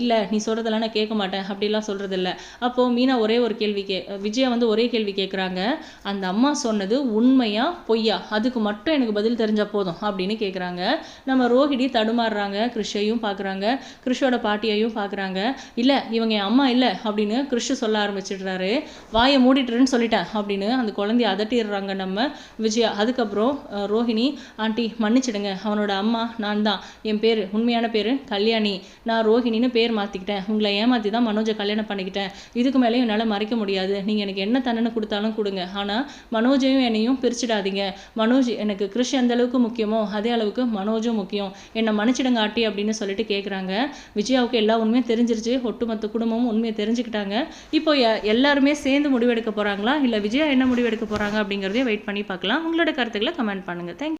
இல்லை. நீ சொல்கிறதெல்லாம் நான் கேட்க மாட்டேன். அப்படிலாம் சொல்கிறது சொல்கிறதில்ல அப்போது மீனா ஒரே ஒரு கேள்வி கே விஜயா வந்து ஒரே கேள்வி கேட்குறாங்க அந்த அம்மா சொன்னது உண்மையா பொய்யா? அதுக்கு மட்டும் எனக்கு பதில் தெரிஞ்சால் போதும் அப்படின்னு கேட்குறாங்க நம்ம ரோஹிணி தடுமாறுறாங்க கிருஷையும் பார்க்குறாங்க கிருஷோட பாட்டியையும் பார்க்குறாங்க இல்லை இவங்க என் அம்மா இல்லை அப்படின்னு கிருஷ் சொல்ல ஆரம்பிச்சிடுறாரு. வாயை மூடிட்டுருன்னு சொல்லிட்டேன் அப்படின்னு அந்த குழந்தைய அதட்டிடுறாங்க நம்ம விஜயா. அதுக்கப்புறம் ரோஹிணி ஆண்டி மன்னிச்சிடுங்க. அவனோட அம்மா நான் தான் என் பேர் உண்மையான பேர் கல்யாணி. நான் ரோஹிணின்னு பேர் மாற்றிக்கிட்டேன் உங்களை ஏமாற்றி தான் மனோஜை கல்யாணம் கல்யாணம் பண்ணிக்கிட்டேன். இதுக்கு மேலேயும் என்னால் மறைக்க முடியாது. நீங்கள் எனக்கு என்ன தண்டனை கொடுத்தாலும் கொடுங்க. ஆனால் மனோஜையும் என்னையும் பிரிச்சிடாதீங்க. மனோஜ் எனக்கு கிருஷ் எந்த அளவுக்கு முக்கியமோ அதே அளவுக்கு மனோஜும் முக்கியம். என்னை மன்னிச்சிடுங்க ஆட்டி அப்படின்னு சொல்லிட்டு கேட்குறாங்க விஜயாவுக்கு எல்லா உண்மையும் தெரிஞ்சிருச்சு. ஒட்டுமொத்த குடும்பமும் உண்மையை தெரிஞ்சுக்கிட்டாங்க. இப்போ எல்லாருமே சேர்ந்து முடிவெடுக்க போகிறாங்களா இல்லை விஜயா என்ன முடிவெடுக்க போகிறாங்க அப்படிங்கிறதையும் வெயிட் பண்ணி பார்க்கலாம். உங்களோட கருத்துக்களை கமெண்ட் பண்ணுங்கள் தேங்க்